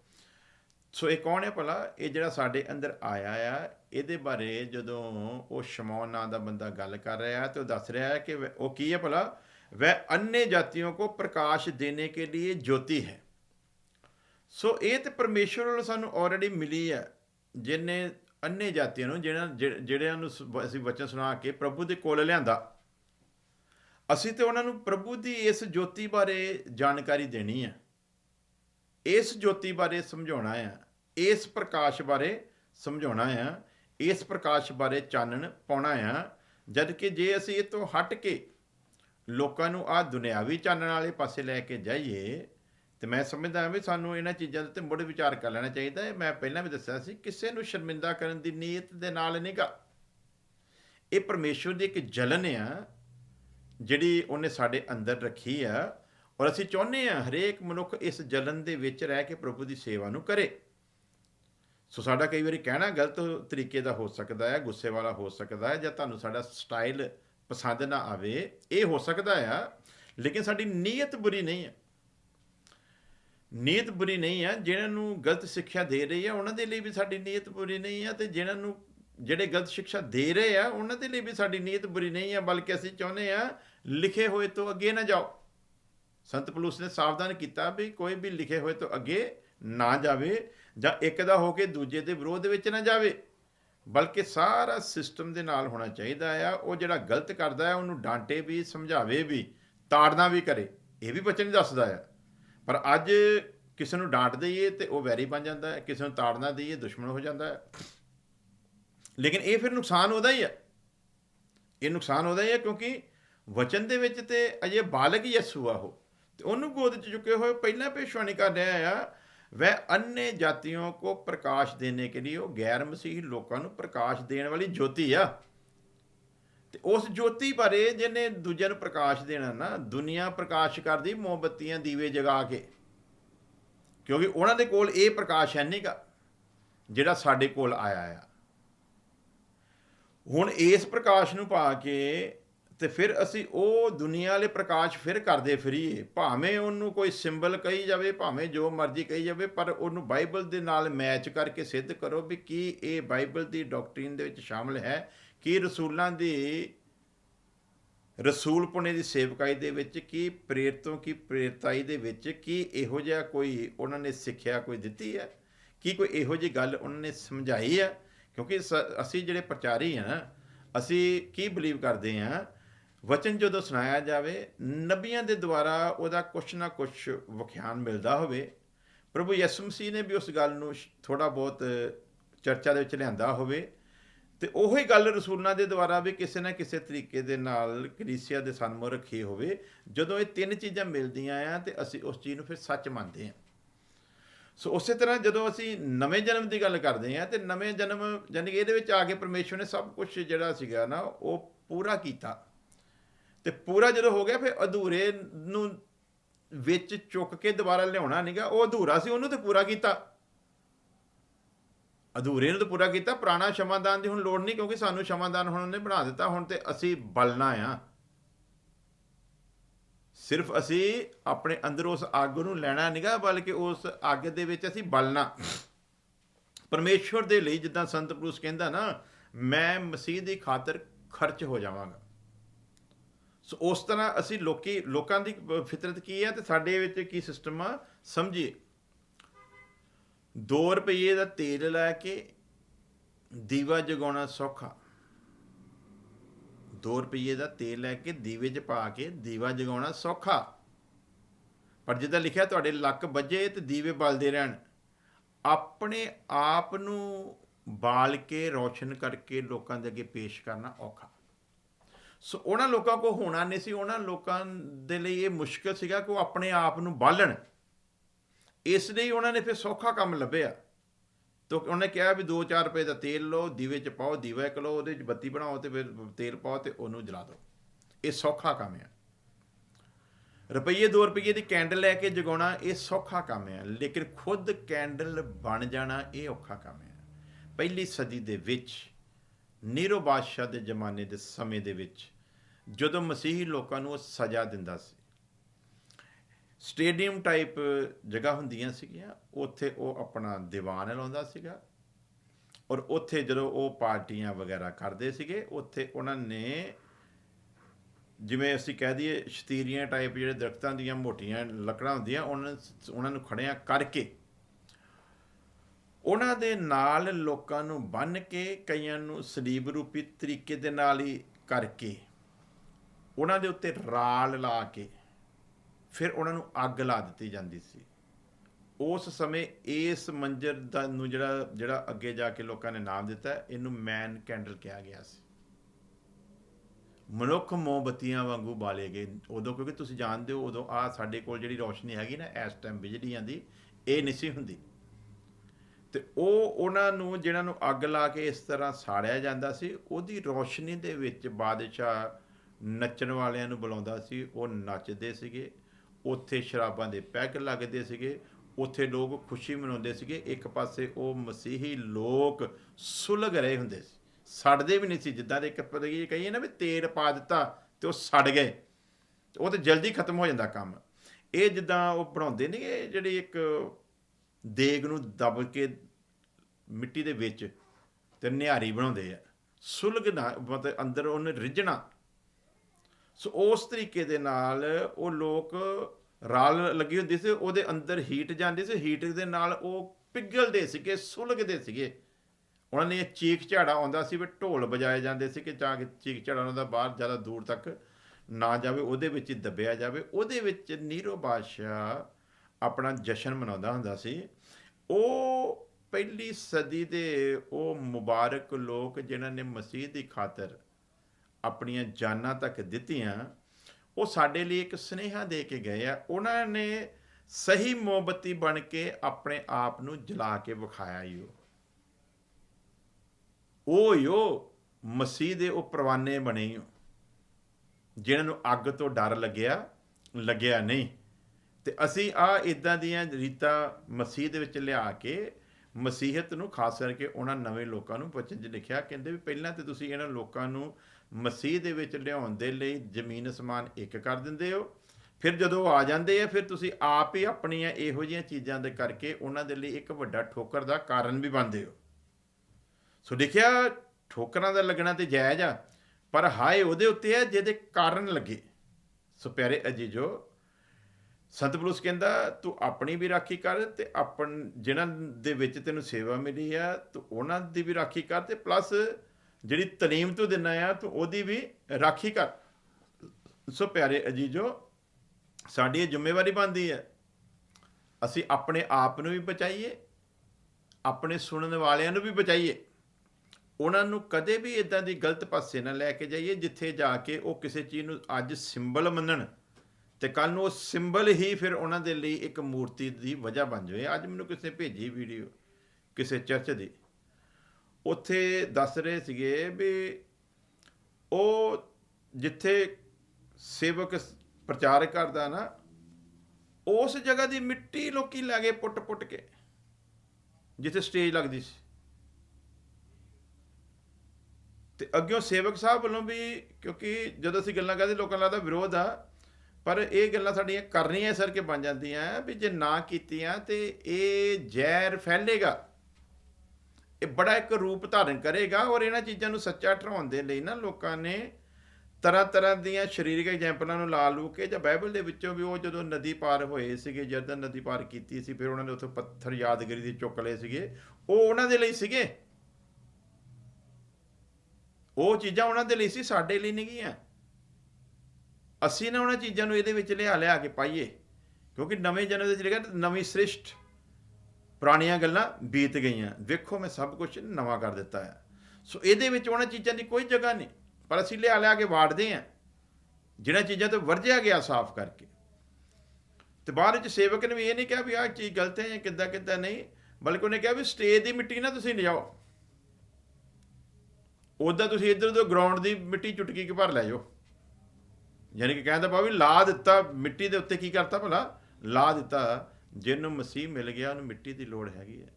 ਸੋ ਇਹ ਕੌਣ ਹੈ ਭਲਾ? ਇਹ ਜਿਹੜਾ ਸਾਡੇ ਅੰਦਰ ਆਇਆ ਆ ਇਹਦੇ ਬਾਰੇ ਜਦੋਂ ਉਹ ਸ਼ਮੌਨ ਨਾਂ ਦਾ ਬੰਦਾ ਗੱਲ ਕਰ ਰਿਹਾ ਹੈ ਤੇ ਉਹ ਦੱਸ ਰਿਹਾ ਹੈ ਕਿ ਉਹ ਕੀ ਹੈ ਭਲਾ? ਵੈ ਅੰਨੇ ਜਾਤੀਆਂ ਕੋ ਪ੍ਰਕਾਸ਼ ਦੇਣੇ ਕੇ ਲਈ ਜੋਤੀ ਹੈ। ਸੋ ਇਹ ਤੇ ਪਰਮੇਸ਼ਰ ਵੱਲੋਂ ਸਾਨੂੰ ਆਲਰੇਡੀ ਮਿਲੀ ਹੈ ਜਿਨੇ ਅੰਨੇ ਜਾਤੀਆਂ ਨੂੰ ਜਿਹੜਾ ਜਿਹੜਿਆਂ ਨੂੰ ਅਸੀਂ ਵਚਨ ਸੁਣਾ ਕੇ ਪ੍ਰਭੂ ਦੇ ਕੋਲ ਲਿਆਂਦਾ। ਅਸੀਂ ਤੇ ਉਹਨਾਂ ਨੂੰ ਪ੍ਰਭੂ ਦੀ ਇਸ ਜੋਤੀ ਬਾਰੇ ਜਾਣਕਾਰੀ ਦੇਣੀ ਹੈ। ਇਸ ਜੋਤੀ ਬਾਰੇ ਸਮਝਾਉਣਾ ਹੈ, ਇਸ ਪ੍ਰਕਾਸ਼ ਬਾਰੇ ਸਮਝਾਉਣਾ ਹੈ ਇਸ ਪ੍ਰਕਾਸ਼ ਬਾਰੇ ਚਾਨਣ ਪਾਉਣਾ ਆ ਜਦ ਕਿ ਜੇ ਅਸੀਂ ਇਹ ਤੋਂ ਹਟ ਕੇ ਲੋਕਾਂ ਨੂੰ ਆ ਦੁਨਿਆਵੀ ਚਾਨਣ ਵਾਲੇ ਪਾਸੇ ਲੈ ਕੇ ਜਾਈਏ, ਤੇ ਮੈਂ ਸਮਝਦਾ ਹਾਂ ਵੀ ਸਾਨੂੰ ਇਹਨਾਂ ਚੀਜ਼ਾਂ ਦੇ ਉੱਤੇ ਮੁੜ ਵਿਚਾਰ ਕਰ ਲੈਣਾ ਚਾਹੀਦਾ ਹੈ। ਮੈਂ ਪਹਿਲਾਂ ਵੀ ਦੱਸਿਆ ਸੀ, ਕਿਸੇ ਨੂੰ ਸ਼ਰਮਿੰਦਾ ਕਰਨ ਦੀ ਨੀਅਤ ਦੇ ਨਾਲ ਨਹੀਂਗਾ। ਇਹ ਪਰਮੇਸ਼ਵਰ ਦੀ ਇੱਕ ਜਲਨ ਆ, ਜਿਹੜੀ ਉਹਨੇ ਸਾਡੇ ਅੰਦਰ ਰੱਖੀ ਆ, ਔਰ ਅਸੀਂ ਚਾਹੁੰਦੇ ਆ ਹਰੇਕ ਮਨੁੱਖ ਇਸ ਜਲਨ ਦੇ ਵਿੱਚ ਰਹਿ ਕੇ ਪ੍ਰਭੂ ਦੀ ਸੇਵਾ ਨੂੰ ਕਰੇ। ਸੋ ਸਾਡਾ ਕਈ ਵਾਰੀ ਕਹਿਣਾ ਗਲਤ ਤਰੀਕੇ ਦਾ ਹੋ ਸਕਦਾ ਹੈ, ਗੁੱਸੇ ਵਾਲਾ ਹੋ ਸਕਦਾ ਹੈ, ਜਾਂ ਤੁਹਾਨੂੰ ਸਾਡਾ ਸਟਾਈਲ ਪਸੰਦ ਨਾ ਆਵੇ, ਇਹ ਹੋ ਸਕਦਾ ਆ, ਲੇਕਿਨ ਸਾਡੀ ਨੀਅਤ ਬੁਰੀ ਨਹੀਂ ਹੈ। ਨੀਅਤ ਬੁਰੀ ਨਹੀਂ ਹੈ, ਜਿਹਨਾਂ ਨੂੰ ਗਲਤ ਸਿੱਖਿਆ ਦੇ ਰਹੀ ਹੈ ਉਹਨਾਂ ਦੇ ਲਈ ਵੀ ਸਾਡੀ ਨੀਅਤ ਬੁਰੀ ਨਹੀਂ ਹੈ, ਤੇ ਜਿਹਨਾਂ ਨੂੰ, ਜਿਹੜੇ ਗਲਤ ਸਿੱਖਿਆ ਦੇ ਰਹੇ ਆ, ਉਹਨਾਂ ਦੇ ਲਈ ਵੀ ਸਾਡੀ ਨੀਅਤ ਬੁਰੀ ਨਹੀਂ ਹੈ, ਬਲਕਿ ਅਸੀਂ ਚਾਹੁੰਦੇ ਆ, ਲਿਖੇ ਹੋਏ ਤੋਂ ਅੱਗੇ ਨਾ ਜਾਓ। ਸੰਤ ਪਲੂਸ ਨੇ ਸਾਵਧਾਨ ਕੀਤਾ ਵੀ ਕੋਈ ਵੀ ਲਿਖੇ ਹੋਏ ਤੋਂ ਅੱਗੇ ਨਾ ਜਾਵੇ ਜਾਂ ਇੱਕ ਦਾ ਹੋ ਕੇ ਦੂਜੇ ਦੇ ਵਿਰੋਧ ਵਿੱਚ ਨਾ ਜਾਵੇ। ਬਲਕਿ ਸਾਰਾ ਸਿਸਟਮ ਦੇ ਨਾਲ ਹੋਣਾ ਚਾਹੀਦਾ ਆ। ਉਹ ਜਿਹੜਾ ਗਲਤ ਕਰਦਾ ਹੈ ਉਹਨੂੰ ਡਾਂਟੇ ਵੀ, ਸਮਝਾਵੇ ਵੀ, ਤਾੜਨਾ ਵੀ ਕਰੇ। ਇਹ ਵੀ ਬਚਨ ਹੀ ਦੱਸਦਾ ਆ। ਪਰ ਅੱਜ ਕਿਸੇ ਨੂੰ ਡਾਂਟ ਦਈਏ ਤੇ ਉਹ ਵੈਰੀ ਬਣ ਜਾਂਦਾ ਹੈ, ਕਿਸੇ ਨੂੰ ਤਾੜਨਾ ਦਈਏ, ਦੁਸ਼ਮਣ ਹੋ ਜਾਂਦਾ ਹੈ। ਲੇਕਿਨ ਇਹ ਫਿਰ ਨੁਕਸਾਨ ਉਹਦਾ ਹੀ ਹੈ ਇਹ ਨੁਕਸਾਨ ਉਹਦਾ ਹੀ ਹੈ ਕਿਉਂਕਿ ਵਚਨ ਦੇ ਵਿੱਚ ਤੇ ਅਜੇ ਬਾਲਕ ਯਸੂ ਆ ਉਹ। ਤੇ ਉਹਨੂੰ ਗੋਦ 'ਚ ਚੁੱਕੇ ਹੋਏ ਪਹਿਲਾਂ ਭੇਸ਼ਵਾਨੀ ਕਰ ਰਿਹਾ ਆ ਵੈ ਅੰਨੇ ਜਾਤੀਆਂ को ਪ੍ਰਕਾਸ਼ ਦੇਣੇ ਕੇ ਲਈ ਉਹ ਗੈਰ ਮਸੀਹ ਲੋਕਾਂ ਨੂੰ ਪ੍ਰਕਾਸ਼ ਦੇਣ ਵਾਲੀ ਜੋਤੀ ਆ। ਤੇ ਉਸ ਜੋਤੀ ਬਾਰੇ ਜਿਹਨੇ ਦੂਜਿਆਂ ਨੂੰ ਪ੍ਰਕਾਸ਼ ਦੇਣਾ ਨਾ, ਦੁਨੀਆ ਪ੍ਰਕਾਸ਼ ਕਰਦੀ, ਮੋਮਬਤੀਆਂ ਦੀਵੇ ਜਗਾ ਕੇ। ਕਿਉਂਕਿ ਉਹਨਾਂ ਦੇ ਕੋਲ ਇਹ ਪ੍ਰਕਾਸ਼ ਹੈ ਨਹੀਂਗਾ ਜਿਹੜਾ ਸਾਡੇ ਕੋਲ ਆਇਆ ਆ। ਹੁਣ ਇਸ ਪ੍ਰਕਾਸ਼ ਨੂੰ ਪਾ ਕੇ ਤੇ ਫਿਰ ਅਸੀਂ ਉਹ ਦੁਨੀਆ ਵਾਲੇ ਪ੍ਰਕਾਸ਼ ਫਿਰ ਕਰਦੇ ਫਿਰੀਏ। ਭਾਵੇਂ ਉਹਨੂੰ ਕੋਈ ਸਿੰਬਲ ਕਹੀ ਜਾਵੇ, ਭਾਵੇਂ ਜੋ ਮਰਜ਼ੀ ਕਹੀ ਜਾਵੇ, ਪਰ ਉਹਨੂੰ ਬਾਈਬਲ ਦੇ ਨਾਲ ਮੈਚ ਕਰਕੇ ਸਿੱਧ ਕਰੋ ਵੀ ਕੀ ਇਹ ਬਾਈਬਲ ਦੀ ਡਾਕਟਰੀਨ ਦੇ ਵਿੱਚ ਸ਼ਾਮਲ ਹੈ, ਕੀ ਰਸੂਲਾਂ ਦੀ ਰਸੂਲਪੁਣੇ ਦੀ ਸੇਵਕਾਈ ਦੇ ਵਿੱਚ, ਕੀ ਪ੍ਰੇਰਤੋਂ, ਕੀ ਪ੍ਰੇਰਤਾਈ ਦੇ ਵਿੱਚ, ਕੀ ਇਹੋ ਜਿਹਾ ਕੋਈ ਉਹਨਾਂ ਨੇ ਸਿੱਖਿਆ ਕੋਈ ਦਿੱਤੀ ਹੈ? ਕੀ ਕੋਈ ਇਹੋ ਜਿਹੀ ਗੱਲ ਉਹਨਾਂ ਨੇ ਸਮਝਾਈ ਹੈ? ਕਿਉਂਕਿ ਸ- ਅਸੀਂ ਜਿਹੜੇ ਪ੍ਰਚਾਰੀ ਆ ਅਸੀਂ ਕੀ ਬਲੀਵ ਕਰਦੇ ਆ ਵਚਨ ਜਦੋਂ ਸੁਣਾਇਆ ਜਾਵੇ, ਨਬੀਆਂ ਦੇ ਦੁਆਰਾ ਉਹਦਾ ਕੁਛ ਨਾ ਕੁਛ ਵਿਖਿਆਨ ਮਿਲਦਾ ਹੋਵੇ। ਪ੍ਰਭੂ ਯਿਸੂ ਮਸੀਹ ਨੇ ਵੀ ਉਸ ਗੱਲ ਨੂੰ ਥੋੜਾ ਬਹੁਤ ਚਰਚਾ ਦੇ ਵਿੱਚ ਲਿਆਂਦਾ ਹੋਵੇ। ਤੇ ਉਹੀ ਗੱਲ ਰਸੂਲਾਂ ਦੇ ਦੁਆਰਾ ਵੀ ਕਿਸੇ ਨਾ ਕਿਸੇ ਤਰੀਕੇ ਦੇ ਨਾਲ ਕਲੀਸਿਆ ਦੇ ਸਾਹਮਣੇ ਰੱਖੀ ਹੋਵੇ। ਜਦੋਂ ਇਹ ਤਿੰਨ ਚੀਜ਼ਾਂ ਮਿਲਦੀਆਂ ਆ ਤੇ ਅਸੀਂ ਉਸ ਚੀਜ਼ ਨੂੰ ਫਿਰ ਸੱਚ ਮੰਨਦੇ ਆ ਸੋ ਉਸੇ ਤਰ੍ਹਾਂ ਜਦੋਂ ਅਸੀਂ ਨਵੇਂ ਜਨਮ ਦੀ ਗੱਲ ਕਰਦੇ ਆ ਤੇ ਨਵੇਂ ਜਨਮ ਯਾਨੀ ਕਿ ਇਹਦੇ ਵਿੱਚ ਆ ਕੇ ਪਰਮੇਸ਼ਵਰ ਨੇ ਸਭ ਕੁਝ ਜਿਹੜਾ ਸੀਗਾ ਨਾ, ਉਹ ਪੂਰਾ ਕੀਤਾ। ਤੇ ਪੂਰਾ ਜਦੋਂ ਹੋ ਗਿਆ, ਫਿਰ ਅਧੂਰੇ ਨੂੰ ਵਿੱਚ ਚੁੱਕ ਕੇ ਦੁਬਾਰਾ ਲਿਆਉਣਾ ਨਹੀਂਗਾ ਉਹ ਅਧੂਰਾ ਸੀ, ਉਹਨੂੰ ਤੇ ਪੂਰਾ ਕੀਤਾ। ਅਧੂਰੇ ਨੂੰ ਤਾਂ ਪੂਰਾ ਕੀਤਾ, ਪੁਰਾਣਾ ਸ਼ਮਾਦਾਨ ਦੀ ਹੁਣ ਲੋੜ ਨਹੀਂ ਕਿਉਂਕਿ ਸਾਨੂੰ ਸ਼ਮਾਦਾਨ ਹੁਣ ਉਹਨੇ ਬਣਾ ਦਿੱਤਾ। ਹੁਣ ਤੇ ਅਸੀਂ ਬਲਣਾ ਆ। ਸਿਰਫ ਅਸੀਂ ਆਪਣੇ ਅੰਦਰ ਉਸ ਅੱਗ ਨੂੰ ਲੈਣਾ ਨਹੀਂਗਾ ਬਲਕਿ ਉਸ ਅੱਗ ਦੇ ਵਿੱਚ ਅਸੀਂ ਬਲਣਾ। ਪਰਮੇਸ਼ਵਰ ਦੇ ਲਈ ਜਿੱਦਾਂ ਸੰਤ ਪੁਰਸ਼ ਕਹਿੰਦਾ ਨਾ, ਮੈਂ ਮਸੀਹ ਦੀ ਖਾਤਰ ਖਰਚ ਹੋ ਜਾਵਾਂਗਾ। ਸੋ ਉਸ ਤਰ੍ਹਾਂ ਅਸੀਂ ਲੋਕੀ, ਲੋਕਾਂ ਦੀ ਫਿਤਰਤ ਕੀ ਹੈ ਤੇ ਸਾਡੇ ਵਿੱਚ ਕੀ ਸਿਸਟਮ ਆ? ਸਮਝੀਏ। 2 ਰੁਪਏ ਦਾ ਤੇਲ ਲੈ ਕੇ ਦੀਵਾ ਜਗਾਉਣਾ ਸੌਖਾ। 2 ਰੁਪਏ ਦਾ ਤੇਲ ਲੈ ਕੇ ਦੀਵੇ 'ਚ ਪਾ ਕੇ ਦੀਵਾ ਜਗਾਉਣਾ ਸੌਖਾ। ਪਰ ਜਿੱਦਾਂ ਲਿਖਿਆ, ਤੁਹਾਡੇ ਲੱਕ ਵੱਜੇ ਤੇ ਦੀਵੇ ਬਲਦੇ ਰਹਿਣ। ਆਪਣੇ ਆਪ ਨੂੰ ਬਾਲ ਕੇ ਰੌਸ਼ਨ ਕਰਕੇ ਲੋਕਾਂ ਦੇ ਅੱਗੇ ਪੇਸ਼ ਕਰਨਾ ਔਖਾ। ਸੋ ਉਹਨਾਂ ਲੋਕਾਂ ਕੋ ਹੋਣਾ ਨਹੀਂ ਸੀ, ਉਹਨਾਂ ਲੋਕਾਂ ਦੇ ਲਈ ਇਹ ਮੁਸ਼ਕਲ ਸੀਗਾ ਕਿ ਉਹ ਆਪਣੇ ਆਪ ਨੂੰ ਬਾਲਣ। ਇਸ ਲਈ ਉਹਨਾਂ ਨੇ ਫਿਰ ਸੌਖਾ ਕੰਮ ਲੱਭਿਆ। ਤੋ ਉਹਨੇ ਕਿਹਾ ਵੀ 2-4 ਰੁਪਏ ਦਾ ਤੇਲ ਲਓ, ਦੀਵੇ 'ਚ ਪਾਓ, ਦੀਵਾ ਇੱਕ ਲਓ, ਉਹਦੇ 'ਚ ਬੱਤੀ ਬਣਾਓ ਤੇ ਫਿਰ ਤੇਲ ਪਾਓ ਤੇ ਉਹਨੂੰ ਜਲਾ ਦਿਓ। ਇਹ ਸੌਖਾ ਕੰਮ ਹੈ ਰੁਪਈਏ 2 ਰੁਪਈਏ ਦੀ ਕੈਂਡਲ ਲੈ ਕੇ ਜਗਾਉਣਾ, ਇਹ ਸੌਖਾ ਕੰਮ ਹੈ ਲੇਕਿਨ ਖੁਦ ਕੈਂਡਲ ਬਣ ਜਾਣਾ ਇਹ ਔਖਾ ਕੰਮ ਹੈ ਪਹਿਲੀ ਸਦੀ ਦੇ ਵਿੱਚ ਨੀਰੋ ਬਾਦਸ਼ਾਹ ਦੇ ਜ਼ਮਾਨੇ ਦੇ ਸਮੇਂ ਦੇ ਵਿੱਚ ਜਦੋਂ ਮਸੀਹੀ ਲੋਕਾਂ ਨੂੰ ਉਹ ਸਜ਼ਾ ਦਿੰਦਾ ਸੀ। ਸਟੇਡੀਅਮ ਟਾਈਪ ਜਗ੍ਹਾ ਹੁੰਦੀਆਂ ਸੀਗੀਆਂ, ਉੱਥੇ ਉਹ ਆਪਣਾ ਦੀਵਾਨ ਲਾਉਂਦਾ ਸੀਗਾ ਔਰ ਉੱਥੇ ਜਦੋਂ ਉਹ ਪਾਰਟੀਆਂ ਵਗੈਰਾ ਕਰਦੇ ਸੀਗੇ, ਉੱਥੇ ਉਹਨਾਂ ਨੇ ਜਿਵੇਂ ਅਸੀਂ ਕਹਿ ਦਈਏ ਸ਼ਤੀਰੀਆਂ ਟਾਈਪ ਜਿਹੜੇ ਦਰਖਤਾਂ ਦੀਆਂ ਮੋਟੀਆਂ ਲੱਕੜਾਂ ਹੁੰਦੀਆਂ, ਉਹਨਾਂ ਉਹਨਾਂ ਨੂੰ ਖੜਿਆਂ ਕਰਕੇ ਉਹਨਾਂ ਦੇ ਨਾਲ ਲੋਕਾਂ ਨੂੰ ਬੰਨ ਕੇ, ਕਈਆਂ ਨੂੰ ਸਲੀਬ ਰੂਪੀ ਤਰੀਕੇ ਦੇ ਨਾਲ ਹੀ ਕਰਕੇ, ਉਹਨਾਂ ਦੇ ਉੱਤੇ ਰਾਲ ਲਾ ਕੇ, ਫਿਰ ਉਹਨਾਂ ਨੂੰ ਅੱਗ ਲਾ ਦਿੱਤੀ ਜਾਂਦੀ ਸੀ। ਉਸ ਸਮੇਂ ਇਸ ਮੰਜ਼ਰ ਦਾ ਨੂੰ ਜਿਹੜਾ ਜਿਹੜਾ ਅੱਗੇ ਜਾ ਕੇ ਲੋਕਾਂ ਨੇ ਨਾਮ ਦਿੱਤਾ, ਇਹਨੂੰ ਮੈਨ ਕੈਂਡਲ ਕਿਹਾ ਗਿਆ ਸੀ। ਮਨੁੱਖ ਮੋਮਬਤੀਆਂ ਵਾਂਗੂ ਬਾਲੇ ਗਏ। ਉਦੋਂ ਕਿਉਂਕਿ ਤੁਸੀਂ ਜਾਣਦੇ ਹੋ, ਉਦੋਂ ਆ ਸਾਡੇ ਕੋਲ ਜਿਹੜੀ ਰੋਸ਼ਨੀ ਹੈਗੀ ਨਾ, ਇਸ ਟਾਈਮ ਬਿਜਲੀਆਂ ਦੀ, ਇਹ ਨਹੀਂ ਸੀ ਹੁੰਦੀ। ਤੇ ਉਹ ਉਹਨਾਂ ਨੂੰ, ਜਿਹਨਾਂ ਨੂੰ ਅੱਗ ਲਾ ਕੇ ਇਸ ਤਰ੍ਹਾਂ ਸਾੜਿਆ ਜਾਂਦਾ ਸੀ, ਉਹਦੀ ਰੋਸ਼ਨੀ ਦੇ ਵਿੱਚ ਬਾਦਸ਼ਾਹ ਨੱਚਣ ਵਾਲਿਆਂ ਨੂੰ ਬੁਲਾਉਂਦਾ ਸੀ। ਉਹ ਨੱਚਦੇ ਸੀਗੇ, ਉੱਥੇ ਸ਼ਰਾਬਾਂ ਦੇ ਪੈਗ ਲੱਗਦੇ ਸੀਗੇ, ਉੱਥੇ ਲੋਕ ਖੁਸ਼ੀ ਮਨਾਉਂਦੇ ਸੀਗੇ। ਇੱਕ ਪਾਸੇ ਉਹ ਮਸੀਹੀ ਲੋਕ ਸੁਲਗ ਰਹੇ ਹੁੰਦੇ ਸੀ। ਸੜਦੇ ਵੀ ਨਹੀਂ ਸੀ, ਜਿੱਦਾਂ ਦੇ ਇੱਕ ਪਤਾ ਕੀ ਕਹੀਏ ਨਾ ਵੀ ਤੇਲ ਪਾ ਦਿੱਤਾ ਤੇ ਉਹ ਸੜ ਗਏ। ਉਹ ਤੇ ਜਲਦੀ ਖਤਮ ਹੋ ਜਾਂਦਾ ਕੰਮ। ਇਹ ਜਿੱਦਾਂ ਉਹ ਬਣਾਉਂਦੇ ਨੇ ਜਿਹੜੀ ਇੱਕ ਦੇਗ ਨੂੰ ਦਬ ਕੇ ਮਿੱਟੀ ਦੇ ਵਿੱਚ ਤੇ ਨਿਹਾਰੀ ਬਣਾਉਂਦੇ ਆ। ਸੁਲਗਣਾ ਮਤਲਬ ਅੰਦਰ ਉਹਨੇ ਰਿੱਝਣਾ। ਸੋ ਉਸ ਤਰੀਕੇ ਦੇ ਨਾਲ ਉਹ ਲੋਕ ਰਾਲ ਲੱਗੀ ਹੁੰਦੀ ਸੀ, ਉਹਦੇ ਅੰਦਰ ਹੀਟ ਜਾਂਦੀ ਸੀ। ਹੀਟ ਦੇ ਨਾਲ ਉਹ ਪਿਘਲਦੇ ਸੀਗੇ, ਸੁਲਗਦੇ ਸੀਗੇ। ਉਹਨਾਂ ਨੇ ਚੀਕ ਝਾੜਾ ਆਉਂਦਾ ਸੀ ਵੀ ਢੋਲ ਵਜਾਏ ਜਾਂਦੇ ਸੀ ਕਿ ਤਾਂ ਕਿ ਚੀਖ ਝਾੜਾ ਉਹਨਾਂ ਦਾ ਬਾਹਰ ਜ਼ਿਆਦਾ ਦੂਰ ਤੱਕ ਨਾ ਜਾਵੇ, ਉਹਦੇ ਵਿੱਚ ਹੀ ਦੱਬਿਆ ਜਾਵੇ। ਉਹਦੇ ਵਿੱਚ ਨੀਰੋ ਬਾਦਸ਼ਾਹ ਆਪਣਾ ਜਸ਼ਨ ਮਨਾਉਂਦਾ ਹੁੰਦਾ ਸੀ ਉਹ ਪਹਿਲੀ ਸਦੀ ਦੇ ਉਹ ਮੁਬਾਰਕ ਲੋਕ ਜਿਨ੍ਹਾਂ ਨੇ ਮਸੀਹ ਦੀ ਖਾਤਰ ਆਪਣੀਆਂ ਜਾਨਾਂ ਤੱਕ ਦਿੱਤੀਆਂ ਉਹ ਸਾਡੇ ਲਈ ਇੱਕ ਸਨੇਹਾ ਦੇ ਕੇ ਗਏ ਆ। ਉਹਨਾਂ ਨੇ ਸਹੀ ਮੋਮਬਤੀ ਬਣ ਕੇ ਆਪਣੇ ਆਪ ਨੂੰ ਜਲਾ ਕੇ ਵਿਖਾਇਆ ਈ ਉਹ ਯੋ ਮਸੀਹ ਦੇ ਉਹ ਪਰਵਾਨੇ ਬਣੇ ਈ ਓ, ਜਿਨ੍ਹਾਂ ਨੂੰ ਅੱਗ ਤੋਂ ਡਰ ਲੱਗਿਆ ਲੱਗਿਆ ਨਹੀਂ। ਤੇ ਅਸੀਂ ਆ ਇਦਾਂ ਦੀਆਂ ਰੀਤਾਂ ਮਸੀਹ ਦੇ ਵਿੱਚ ਲਿਆ ਕੇ ਮਸੀਹਤ ਨੂੰ ਖਾਸ ਕਰਕੇ ਉਹਨਾਂ ਨਵੇਂ ਲੋਕਾਂ ਨੂੰ ਵਚਨ 'ਚ ਲਿਖਿਆ, ਕਹਿੰਦੇ ਵੀ ਪਹਿਲਾਂ ਤੇ ਤੁਸੀਂ ਇਹਨਾਂ ਲੋਕਾਂ ਨੂੰ ਮਸੀਹ ਦੇ ਵਿੱਚ ਲਿਆਉਣ ਦੇ ਲਈ ਜ਼ਮੀਨ ਅਸਮਾਨ ਇੱਕ ਕਰ ਦਿੰਦੇ ਹੋ। ਫਿਰ ਜਦੋਂ ਆ ਜਾਂਦੇ ਆ, ਫਿਰ ਤੁਸੀਂ ਆਪ ਹੀ ਆਪਣੀਆਂ ਇਹੋ ਜਿਹੀਆਂ ਚੀਜ਼ਾਂ ਦੇ ਕਰਕੇ ਉਹਨਾਂ ਦੇ ਲਈ ਇੱਕ ਵੱਡਾ ਠੋਕਰ ਦਾ ਕਾਰਨ ਵੀ ਬਣਦੇ ਹੋ। ਸੋ ਦੇਖਿਆ, ਠੋਕਰਾਂ ਦਾ ਲੱਗਣਾ ਤੇ ਜਾਇਜ਼ ਆ, ਪਰ ਹਾਏ ਉਹਦੇ ਉੱਤੇ ਆ, ਜਿਹਦੇ ਕਾਰਨ ਲੱਗੇ। ਸੋ ਪਿਆਰੇ ਅਜੀਜੋ ਸੰਤ ਪਲੂਸ ਕਹਿੰਦਾ, ਤੂੰ ਆਪਣੀ ਵੀ ਰਾਖੀ ਕਰ ਤੇ ਆਪਣ, ਜਿਨ੍ਹਾਂ ਦੇ ਵਿੱਚ ਤੈਨੂੰ ਸੇਵਾ ਮਿਲੀ ਆ, ਤੂੰ ਉਹਨਾਂ ਦੀ ਵੀ ਰਾਖੀ ਕਰ ਤੇ ਪਲੱਸ ਜਿਹੜੀ ਤਲੀਮ ਤੂੰ ਦਿੰਨਾ ਆ, ਤੂੰ ਉਹਦੀ ਵੀ ਰਾਖੀ ਕਰ। ਸੋ ਪਿਆਰੇ ਅਜੀਜੋ, ਸਾਡੀ ਇਹ ਜ਼ਿੰਮੇਵਾਰੀ ਬਣਦੀ ਹੈ। ਅਸੀਂ ਆਪਣੇ ਆਪ ਨੂੰ ਵੀ ਬਚਾਈਏ, ਆਪਣੇ ਸੁਣਨ ਵਾਲਿਆਂ ਨੂੰ ਵੀ ਬਚਾਈਏ। ਉਹਨਾਂ ਨੂੰ ਕਦੇ ਵੀ ਇਦਾਂ ਦੀ ਗਲਤ ਪਾਸੇ ਨਾ ਲੈ ਕੇ ਜਾਈਏ, ਜਿੱਥੇ ਜਾ ਕੇ ਉਹ ਕਿਸੇ ਚੀਜ਼ ਨੂੰ ਅੱਜ ਸਿੰਬਲ ਮੰਨਣ। ਤੇ ਕੱਲ ਨੂੰ ਉਹ ਸਿੰਬਲ ਹੀ ਫਿਰ ਉਹਨਾਂ ਦੇ ਲਈ ਇੱਕ ਮੂਰਤੀ ਦੀ ਵਜ੍ਹਾ ਬਣ ਜਾਵੇ। ਅੱਜ ਮੈਨੂੰ ਕਿਸੇ ਨੇ ਭੇਜੀ ਵੀਡੀਓ, ਕਿਸੇ ਚਰਚ ਦੀ। ਉੱਥੇ ਦੱਸ ਰਹੇ ਸੀਗੇ ਵੀ ਉਹ ਜਿੱਥੇ ਸੇਵਕ ਪ੍ਰਚਾਰ ਕਰਦਾ ਨਾ, ਉਸ ਜਗ੍ਹਾ ਦੀ ਮਿੱਟੀ ਲੋਕੀ ਲੈ ਗਏ ਪੁੱਟ-ਪੁੱਟ ਕੇ, ਜਿੱਥੇ ਸਟੇਜ ਲੱਗਦੀ ਸੀ। ਤੇ ਅੱਗਿਓਂ ਸੇਵਕ ਸਾਹਿਬ ਵੱਲੋਂ ਵੀ, ਕਿਉਂਕਿ ਜਦੋਂ ਅਸੀਂ ਗੱਲਾਂ ਕਰਦੇ, ਲੋਕਾਂ ਨੂੰ ਲੱਗਦਾ ਵਿਰੋਧ ਆ ਪਰ ਇਹ ਗੱਲਾਂ ਸਾਡੀਆਂ ਕਰਨੀਆਂ ਇਸ ਕਰਕੇ ਬਣ ਜਾਂਦੀਆਂ ਵੀ ਜੇ ਨਾ ਕੀਤੀਆਂ ਤੇ ਇਹ ਜ਼ਹਿਰ ਫੈਲੇਗਾ। ਇਹ ਬੜਾ ਇੱਕ ਰੂਪ ਧਾਰਨ ਕਰੇਗਾ ਔਰ ਇਹਨਾਂ ਚੀਜ਼ਾਂ ਨੂੰ ਸੱਚਾ ਠਹਿਰਾਉਣ ਦੇ ਲਈ ਨਾ ਲੋਕਾਂ ਨੇ ਤਰ੍ਹਾਂ ਤਰ੍ਹਾਂ ਦੀਆਂ ਸਰੀਰਕ ਐਗਜੈਂਪਲਾਂ ਨੂੰ ਲਾ ਲੂ ਕੇ ਜਾਂ ਬਾਈਬਲ ਦੇ ਵਿੱਚੋਂ ਵੀ ਉਹ ਜਦੋਂ ਨਦੀ ਪਾਰ ਹੋਏ ਸੀਗੇ, ਜਰਦਨ ਨਦੀ ਪਾਰ ਕੀਤੀ ਸੀ, ਫਿਰ ਉਹਨਾਂ ਨੇ ਉੱਥੋਂ ਪੱਥਰ ਯਾਦਗਰੀ ਦੇ ਚੁੱਕ ਲਏ ਸੀਗੇ, ਉਹ ਉਹਨਾਂ ਦੇ ਲਈ ਸੀਗੇ। ਉਹ ਚੀਜ਼ਾਂ ਉਹਨਾਂ ਦੇ ਲਈ ਸੀ, ਸਾਡੇ ਲਈ ਨਹੀਂ ਗੀਆਂ ਅਸੀਂ ਨਾ ਉਹਨਾਂ ਚੀਜ਼ਾਂ ਨੂੰ ਇਹਦੇ ਵਿੱਚ ਲਿਆ ਲਿਆ ਕੇ ਪਾਈਏ। ਕਿਉਂਕਿ ਨਵੇਂ ਜਨਮ ਦੇ ਜਿਹੜਾ ਨਵੀਂ ਸ੍ਰਿਸ਼ਟ। ਪੁਰਾਣੀਆਂ ਗੱਲਾਂ ਬੀਤ ਗਈਆਂ। ਵੇਖੋ, ਮੈਂ ਸਭ ਕੁਝ ਨਵਾਂ ਕਰ ਦਿੱਤਾ ਹੈ। ਸੋ ਇਹਦੇ ਵਿੱਚ ਉਹਨਾਂ ਚੀਜ਼ਾਂ ਦੀ ਕੋਈ ਜਗ੍ਹਾ ਨਹੀਂ। ਪਰ ਅਸੀਂ ਲਿਆ ਲਿਆ ਕੇ ਵਾੜਦੇ ਹਾਂ। ਜਿਹੜਾ ਚੀਜ਼ਾਂ ਤੋਂ ਵਰਜਿਆ ਗਿਆ ਸਾਫ਼ ਕਰਕੇ। ਤੇ ਬਾਅਦ ਵਿੱਚ ਸੇਵਕ ਨੇ ਵੀ ਇਹ ਨਹੀਂ ਕਿਹਾ ਵੀ ਆਹ ਚੀਜ਼ ਗਲਤ ਹੈ ਜਾਂ ਕਿੱਦਾਂ ਕਿੱਦਾਂ ਨਹੀਂ। ਬਲਕਿ ਉਹਨੇ ਕਿਹਾ ਵੀ ਸਟੇਜ ਦੀ ਮਿੱਟੀ ਨਾ ਤੁਸੀਂ ਲਿਜਾਓ। ਉਦਾਂ ਤੁਸੀਂ ਇੱਧਰ ਤੋਂ ਗਰਾਊਂਡ ਦੀ ਮਿੱਟੀ ਚੁਟਕੀ ਕੇ ਭਰ ਲੈ ਜਾਓ। ਯਾਨੀ ਕਿ ਕਹਿੰਦਾ ਬਾ ਵੀ ਲਾ ਦਿੱਤਾ, ਮਿੱਟੀ ਦੇ ਉੱਤੇ ਕੀ ਕਰਤਾ ਭਲਾ? ਲਾ ਦਿੱਤਾ। ਜਿਹਨੂੰ ਮਸੀਹ ਮਿਲ ਗਿਆ, ਉਹਨੂੰ ਮਿੱਟੀ ਦੀ ਲੋੜ ਹੈਗੀ ਹੈ।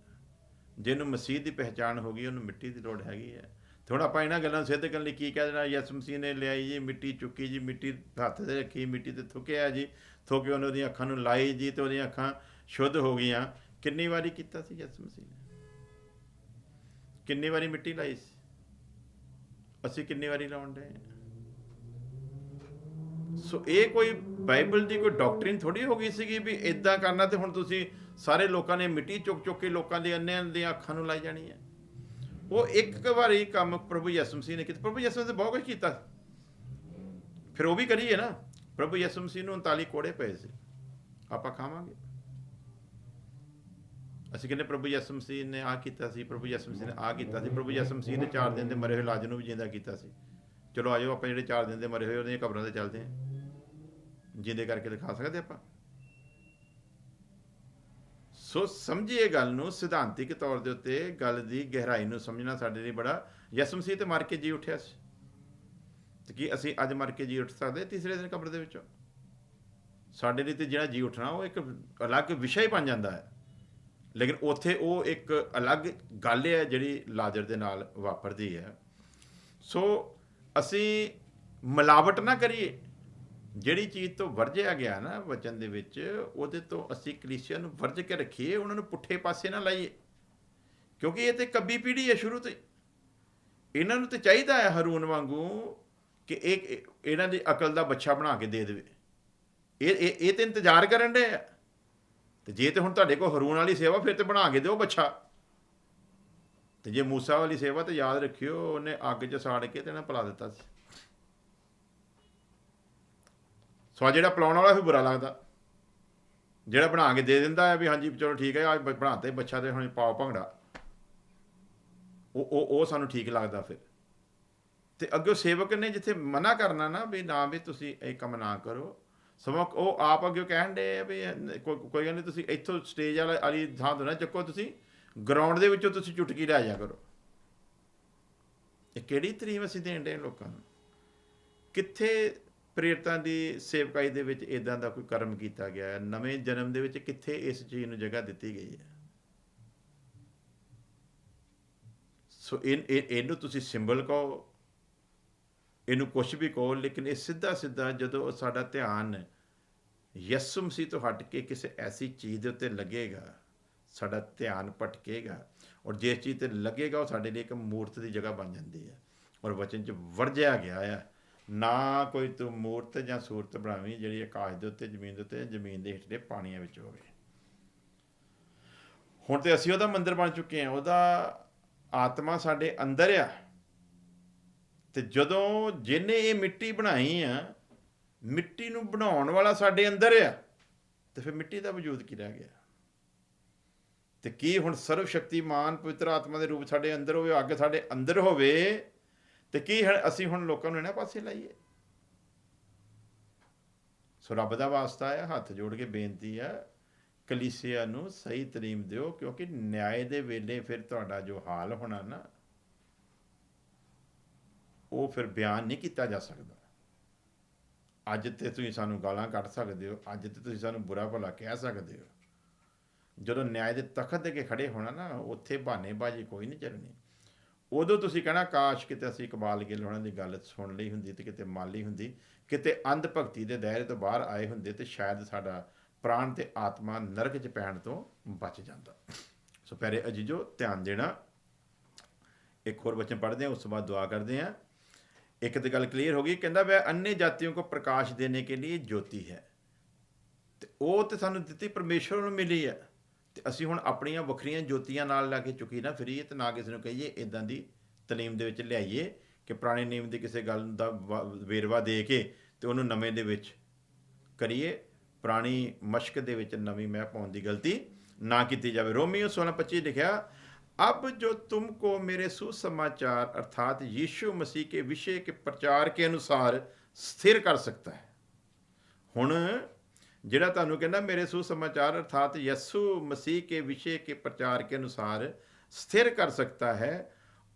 ਜਿਹਨੂੰ ਮਸੀਹ ਦੀ ਪਹਿਚਾਣ ਹੋ ਗਈ, ਉਹਨੂੰ ਮਿੱਟੀ ਦੀ ਲੋੜ ਹੈਗੀ ਹੈ। ਥੋੜਾ ਆਪਾਂ ਇਹਨਾਂ ਗੱਲਾਂ ਨੂੰ ਸਿੱਧ ਕਰਨ ਲਈ ਕੀ ਕਹਿ ਦੇਣਾ? ਯਿਸੂ ਮਸੀਹ ਨੇ ਲਿਆਈ ਜੀ, ਮਿੱਟੀ ਚੁੱਕੀ ਜੀ, ਮਿੱਟੀ ਹੱਥ ਤੇ ਰੱਖੀ, ਮਿੱਟੀ ਤੇ ਥੁੱਕਿਆ ਜੀ। ਥੁੱਕ ਕੇ ਉਹਨੇ ਉਹਦੀਆਂ ਅੱਖਾਂ ਨੂੰ ਲਾਈ ਜੀ ਤੇ ਉਹਦੀਆਂ ਅੱਖਾਂ ਸ਼ੁੱਧ ਹੋ ਗਈਆਂ। ਕਿੰਨੀ ਵਾਰੀ ਕੀਤਾ ਸੀ ਯਿਸੂ ਮਸੀਹ ਨੇ? ਕਿੰਨੀ ਵਾਰੀ ਮਿੱਟੀ ਲਾਈ ਸੀ? ਅਸੀਂ ਕਿੰਨੀ ਵਾਰੀ ਲਾਉਣ ਦੇ ਸੋ ਇਹ ਕੋਈ ਬਾਈਬਲ ਦੀ ਕੋਈ ਡਾਕਟਰਿਨ ਥੋੜੀ ਹੋ ਗਈ ਸੀਗੀ ਵੀ ਇਦਾਂ ਕਰਨਾ ਤੇ ਹੁਣ ਤੁਸੀਂ ਸਾਰੇ ਲੋਕਾਂ ਨੇ ਮਿੱਟੀ ਚੁੱਕ ਚੁੱਕ ਕੇ ਲੋਕਾਂ ਦੇ ਅੰਨਿਆਂ ਦੀਆਂ ਅੱਖਾਂ ਨੂੰ ਲਾਈ ਜਾਣੀ ਹੈ। ਉਹ ਇੱਕ ਵਾਰੀ ਕੰਮ ਪ੍ਰਭੂ ਯਿਸੂ ਮਸੀਹ ਨੇ ਕੀਤਾ। ਪ੍ਰਭੂ ਯਿਸੂ ਨੇ ਬਹੁਤ ਕੁਝ ਕੀਤਾ। ਫਿਰ ਉਹ ਵੀ ਕਰੀਏ ਨਾ। ਪ੍ਰਭੂ ਯਿਸੂ ਮਸੀਹ ਨੂੰ 39 ਕੋੜੇ ਪਏ ਸੀ। ਆਪਾਂ ਖਾਵਾਂਗੇ। ਅਸੀਂ ਕਹਿੰਦੇ ਪ੍ਰਭੂ ਯਿਸੂ ਮਸੀਹ ਨੇ ਆ ਕੀਤਾ ਸੀ, ਪ੍ਰਭੂ ਯਿਸੂ ਮਸੀਹ ਨੇ ਆ ਕੀਤਾ ਸੀ, ਪ੍ਰਭੂ ਯਿਸੂ ਮਸੀਹ ਨੇ 4 ਦਿਨ ਦੇ ਮਰੇ ਹੋਏ ਲਾਜ ਨੂੰ ਵੀ ਜਿੰਦਾ ਕੀਤਾ ਸੀ। ਚਲੋ ਆਜੋ, ਆਪਾਂ ਜਿਹੜੇ ਚਾਰ ਦਿਨ ਦੇ ਮਰੇ ਹੋਏ, ਉਹਦੀਆਂ ਕਬਰਾਂ ਤੇ ਚੱਲਦੇ ਹਾਂ। ਜਿੰਦੇ ਕਰਕੇ ਦਿਖਾ ਸਕਦੇ ਆਪਾਂ। ਸੋ ਸਮਝੀਏ ਗੱਲ ਨੂੰ ਸਿਧਾਂਤਿਕ ਤੌਰ ਦੇ ਉੱਤੇ ਗੱਲ ਦੀ ਗਹਿਰਾਈ ਨੂੰ ਸਮਝਣਾ ਸਾਡੇ ਲਈ ਬੜਾ ਯਿਸੂ ਮਸੀਹ ਤੇ ਮਰ ਕੇ ਜੀ ਉੱਠਿਆ ਸੀ। ਤੇ ਕੀ ਅਸੀਂ ਅੱਜ ਮਰ ਕੇ ਜੀ ਉੱਠ ਸਕਦੇ ਤੀਸਰੇ ਦਿਨ ਕਬਰ ਦੇ ਵਿੱਚੋਂ? ਸਾਡੇ ਲਈ ਤੇ ਜਿਹੜਾ ਜੀ ਉੱਠਣਾ, ਉਹ ਇੱਕ ਅਲੱਗ ਵਿਸ਼ਾ ਹੀ ਬਣ ਜਾਂਦਾ ਹੈ। ਲੇਕਿਨ ਉੱਥੇ ਉਹ ਇੱਕ ਅਲੱਗ ਗੱਲ ਹੈ ਜਿਹੜੀ ਲਾਜ਼ਰ ਦੇ ਨਾਲ ਵਾਪਰਦੀ ਹੈ। ਸੋ ਅਸੀਂ ਮਿਲਾਵਟ ਨਾ ਕਰੀਏ। ਜਿਹੜੀ ਚੀਜ਼ ਤੋਂ ਵਰਜਿਆ ਗਿਆ ਨਾ ਵਚਨ ਦੇ ਵਿੱਚ, ਉਹਦੇ ਤੋਂ ਅਸੀਂ ਕਲੀਸਿਆ ਨੂੰ ਵਰਜ ਕੇ ਰੱਖੀਏ, ਉਹਨਾਂ ਨੂੰ ਪੁੱਠੇ ਪਾਸੇ ਨਾ ਲਾਈਏ। ਕਿਉਂਕਿ ਇਹ ਤੇ ਕੱਬੀ ਪੀੜ੍ਹੀ ਹੈ ਸ਼ੁਰੂ ਤੋਂ ਹੀ। ਇਹਨਾਂ ਨੂੰ ਤੇ ਚਾਹੀਦਾ ਹੈ ਹਰੂਨ ਵਾਂਗੂ ਕਿ ਇਹ, ਇਹਨਾਂ ਦੀ ਅਕਲ ਦਾ ਬੱਚਾ ਬਣਾ ਕੇ ਦੇ ਦੇਵੇ। ਇਹ ਇਹ ਇਹ ਤੇ ਇੰਤਜ਼ਾਰ ਕਰਨ ਦੇ ਆ। ਤੇ ਜੇ ਤੇ ਹੁਣ ਤੁਹਾਡੇ ਕੋਲ ਹਰੂਨ ਵਾਲੀ ਸੇਵਾ, ਫਿਰ ਤੇ ਬਣਾ ਕੇ ਦਿਓ ਬੱਚਾ। ਤੇ ਜੇ ਮੂਸਾ ਵਾਲੀ ਸੇਵਾ ਤੇ ਯਾਦ ਰੱਖਿਓ, ਉਹਨੇ ਅੱਗ 'ਚ ਸਾੜ ਕੇ ਤੇ ਨਾ ਪਲਾ ਦਿੱਤਾ ਸੀ। ਸੋ ਜਿਹੜਾ ਪਲਾਉਣ ਵਾਲਾ ਫਿਰ ਬੁਰਾ ਲੱਗਦਾ। ਜਿਹੜਾ ਬਣਾ ਕੇ ਦੇ ਦਿੰਦਾ ਹੈ ਵੀ ਹਾਂਜੀ, ਚਲੋ ਠੀਕ ਹੈ ਆ ਬਣਾਤੇ ਬੱਚਾ ਤੇ ਹੁਣ ਪਾਓ ਭੰਗੜਾ। ਉਹ ਉਹ ਉਹ ਸਾਨੂੰ ਠੀਕ ਲੱਗਦਾ ਫਿਰ। ਤੇ ਅੱਗੇ ਸੇਵਕ ਨੇ ਜਿੱਥੇ ਮਨਾ ਕਰਨਾ ਨਾ ਵੀ ਨਾ ਵੀ ਤੁਸੀਂ ਇਹ ਕੰਮ ਨਾ ਕਰੋ। ਸਮਾਂ ਉਹ ਆਪ ਅੱਗੇ ਕਹਿਣ ਦੇ ਵੀ ਕੋਈ ਗੱਲ ਨਹੀਂ, ਤੁਸੀਂ ਇੱਥੋਂ ਸਟੇਜ ਵਾਲਾ, ਵਾਲੀ ਥਾਂ ਤੋਂ ਨਾ ਚੱਕੋ ਤੁਸੀਂ। ਗਰਾਊਂਡ ਦੇ ਵਿੱਚੋਂ ਤੁਸੀਂ ਚੁਟਕੀ ਲੈ ਜਾ ਕਰੋ। ਇਹ ਕਿਹੜੀ ਤਰੀਮ ਅਸੀਂ ਦੇਣ ਦੇ ਲੋਕਾਂ ਨੂੰ? ਕਿੱਥੇ ਪ੍ਰੇਰਤਾਂ ਦੀ ਸੇਵਕਾਈ ਦੇ ਵਿੱਚ ਇਦਾਂ ਦਾ ਕੋਈ ਕਰਮ ਕੀਤਾ ਗਿਆ ਹੈ? ਨਵੇਂ ਜਨਮ ਦੇ ਵਿੱਚ ਕਿੱਥੇ ਇਸ ਚੀਜ਼ ਨੂੰ ਜਗ੍ਹਾ ਦਿੱਤੀ ਗਈ ਹੈ? ਸੋ ਇਹ ਇਹਨੂੰ ਤੁਸੀਂ ਸਿੰਬਲ ਕਹੋ। ਇਹਨੂੰ ਕੁਝ ਵੀ ਕਹੋ, ਲੇਕਿਨ ਇਹ ਸਿੱਧਾ ਸਿੱਧਾ ਜਦੋਂ ਸਾਡਾ ਧਿਆਨ ਯਿਸੂ ਮਸੀਹ ਤੋਂ ਹਟ ਕੇ ਕਿਸੇ ਐਸੀ ਚੀਜ਼ ਦੇ ਉੱਤੇ ਲੱਗੇਗਾ ਸਾਡਾ ਧਿਆਨ ਭਟਕੇਗਾ ਔਰ ਜਿਸ ਚੀਜ਼ ਤੇ ਲੱਗੇਗਾ ਉਹ ਸਾਡੇ ਲਈ ਇੱਕ ਮੂਰਤ ਦੀ ਜਗ੍ਹਾ ਬਣ ਜਾਂਦੀ ਹੈ ਔਰ ਵਚਨ 'ਚ ਵਰਜਿਆ ਗਿਆ ਹੈ ਨਾ ਕੋਈ ਤੂੰ ਮੂਰਤ ਜਾਂ ਸੂਰਤ ਬਣਾਵੀਂ ਜਿਹੜੀ ਆਕਾਸ਼ ਦੇ ਉੱਤੇ, ਜ਼ਮੀਨ ਦੇ ਉੱਤੇ ਜ਼ਮੀਨ ਦੇ ਹੇਠਲੇ ਪਾਣੀਆਂ ਵਿੱਚ ਹੋਵੇ। ਹੁਣ ਤੇ ਅਸੀਂ ਉਹਦਾ ਮੰਦਰ ਬਣ ਚੁੱਕੇ ਹਾਂ, ਉਹਦਾ ਆਤਮਾ ਸਾਡੇ ਅੰਦਰ ਆ। ਤੇ ਜਦੋਂ ਜਿਹਨੇ ਇਹ ਮਿੱਟੀ ਬਣਾਈ ਆ, ਮਿੱਟੀ ਨੂੰ ਬਣਾਉਣ ਵਾਲਾ ਸਾਡੇ ਅੰਦਰ ਆ, ਤੇ ਫਿਰ ਮਿੱਟੀ ਦਾ ਵਜੂਦ ਕੀ ਰਹਿ ਗਿਆ? ਤੇ ਕੀ ਹੁਣ ਸਰਵ ਸ਼ਕਤੀਮਾਨ ਪਵਿੱਤਰ ਆਤਮਾ ਦੇ ਰੂਪ ਸਾਡੇ ਅੰਦਰ ਹੋਵੇ, ਅੱਗ ਸਾਡੇ ਅੰਦਰ ਹੋਵੇ, ਤੇ ਕੀ ਹੈ ਅਸੀਂ ਹੁਣ ਲੋਕਾਂ ਨੂੰ ਇਹਨਾਂ ਪਾਸੇ ਲਾਈਏ? ਸੋ ਰੱਬ ਦਾ ਵਾਸਤਾ ਹੈ ਹੱਥ ਜੋੜ ਕੇ ਬੇਨਤੀ ਹੈ ਕਲੀਸਿਆ ਨੂੰ ਸਹੀ ਤਰੀਮ ਦਿਓ, ਕਿਉਂਕਿ ਨਿਆਂ ਦੇ ਵੇਲੇ ਫਿਰ ਤੁਹਾਡਾ ਜੋ ਹਾਲ ਹੋਣਾ ਨਾ, ਉਹ ਫਿਰ ਬਿਆਨ ਨਹੀਂ ਕੀਤਾ ਜਾ ਸਕਦਾ। ਅੱਜ ਤੇ ਤੁਸੀਂ ਸਾਨੂੰ ਗਾਲਾਂ ਕੱਢ ਸਕਦੇ ਹੋ, ਅੱਜ ਤੇ ਤੁਸੀਂ ਸਾਨੂੰ ਬੁਰਾ ਭਲਾ ਕਹਿ ਸਕਦੇ ਹੋ। ਜਦੋਂ ਨਿਆਂ ਦੇ ਤਖਤ ਦੇ ਕੇ ਖੜੇ ਹੋਣਾ ਨਾ, ਉੱਥੇ ਬਹਾਨੇਬਾਜ਼ੀ ਕੋਈ ਨਹੀਂ ਚੱਲਣੀ। ਉਦੋਂ ਤੁਸੀਂ ਕਹਿਣਾ, ਕਾਸ਼ ਕਿਤੇ ਅਸੀਂ ਇਕਬਾਲ ਗਿੱਲ ਉਹਨਾਂ ਦੀ ਗੱਲ ਸੁਣ ਲਈ ਹੁੰਦੀ ਤੇ ਕਿਤੇ ਮੰਨ ਲਈ ਹੁੰਦੀ। ਕਿਤੇ ਅੰਧ ਭਗਤੀ ਦੇ ਦਾਇਰੇ ਤੋਂ ਬਾਹਰ ਆਏ ਹੁੰਦੇ ਤੇ ਸ਼ਾਇਦ ਸਾਡਾ ਪ੍ਰਾਣ ਤੇ ਆਤਮਾ ਨਰਕ 'ਚ ਪੈਣ ਤੋਂ ਬਚ ਜਾਂਦਾ। ਸੋ ਪਿਆਰੇ ਅਜੀਜੋ, ਧਿਆਨ ਦੇਣਾ। ਇੱਕ ਹੋਰ ਵਚਨ ਪੜ੍ਹਦੇ ਹਾਂ, ਉਸ ਤੋਂ ਬਾਅਦ ਦੁਆ ਕਰਦੇ ਹਾਂ। ਇੱਕ ਤੇ ਗੱਲ ਕਲੀਅਰ ਹੋ ਗਈ, ਕਹਿੰਦਾ ਵੈ, ਅੰਨੇ ਜਾਤੀਆਂ ਕੋ ਪ੍ਰਕਾਸ਼ ਦੇਣੇ ਕੇ ਲਈ ਜੋਤੀ ਹੈ। ਤੇ ਉਹ ਤੇ ਸਾਨੂੰ ਦਿੱਤੀ ਪਰਮੇਸ਼ਰ ਨੂੰ ਮਿਲੀ ਹੈ। ਤੇ ਅਸੀਂ ਹੁਣ ਆਪਣੀਆਂ ਵੱਖਰੀਆਂ ਜੋਤੀਆਂ ਨਾਲ ਲਾ ਕੇ ਚੁੱਕੀ ਨਾ ਫਿਰੀਏ ਤੇ ਨਾ ਕਿਸੇ ਨੂੰ ਕਹੀਏ ਇਦਾਂ ਦੀ ਤਲੀਮ ਦੇ ਵਿੱਚ ਲਿਆਈਏ ਕਿ ਪੁਰਾਣੇ ਨਿਯਮ ਦੀ ਕਿਸੇ ਗੱਲ ਦਾ ਵਾ- ਵੇਰਵਾ ਦੇ ਕੇ ਤੇ ਉਹਨੂੰ ਨਵੇਂ ਦੇ ਵਿੱਚ ਕਰੀਏ ਪੁਰਾਣੀ ਮਸ਼ਕ ਦੇ ਵਿੱਚ ਨਵੀਂ ਮਹਿ ਪਾਉਣ ਦੀ ਗਲਤੀ ਨਾ ਕੀਤੀ ਜਾਵੇ ਰੋਮੀਓ 16:25 ਲਿਖਿਆ अब जो तुमको मेरे सुसमाचार अर्थात यीशु मसीह के विषय के प्रचार के अनुसार स्थिर कर सकता है ਹੁਣ ਜਿਹੜਾ ਤੁਹਾਨੂੰ ਕਹਿੰਦਾ ਮੇਰੇ सुसमाचार अर्थात यीशु मसीह के विषय के प्रचार के अनुसार स्थिर कर सकता है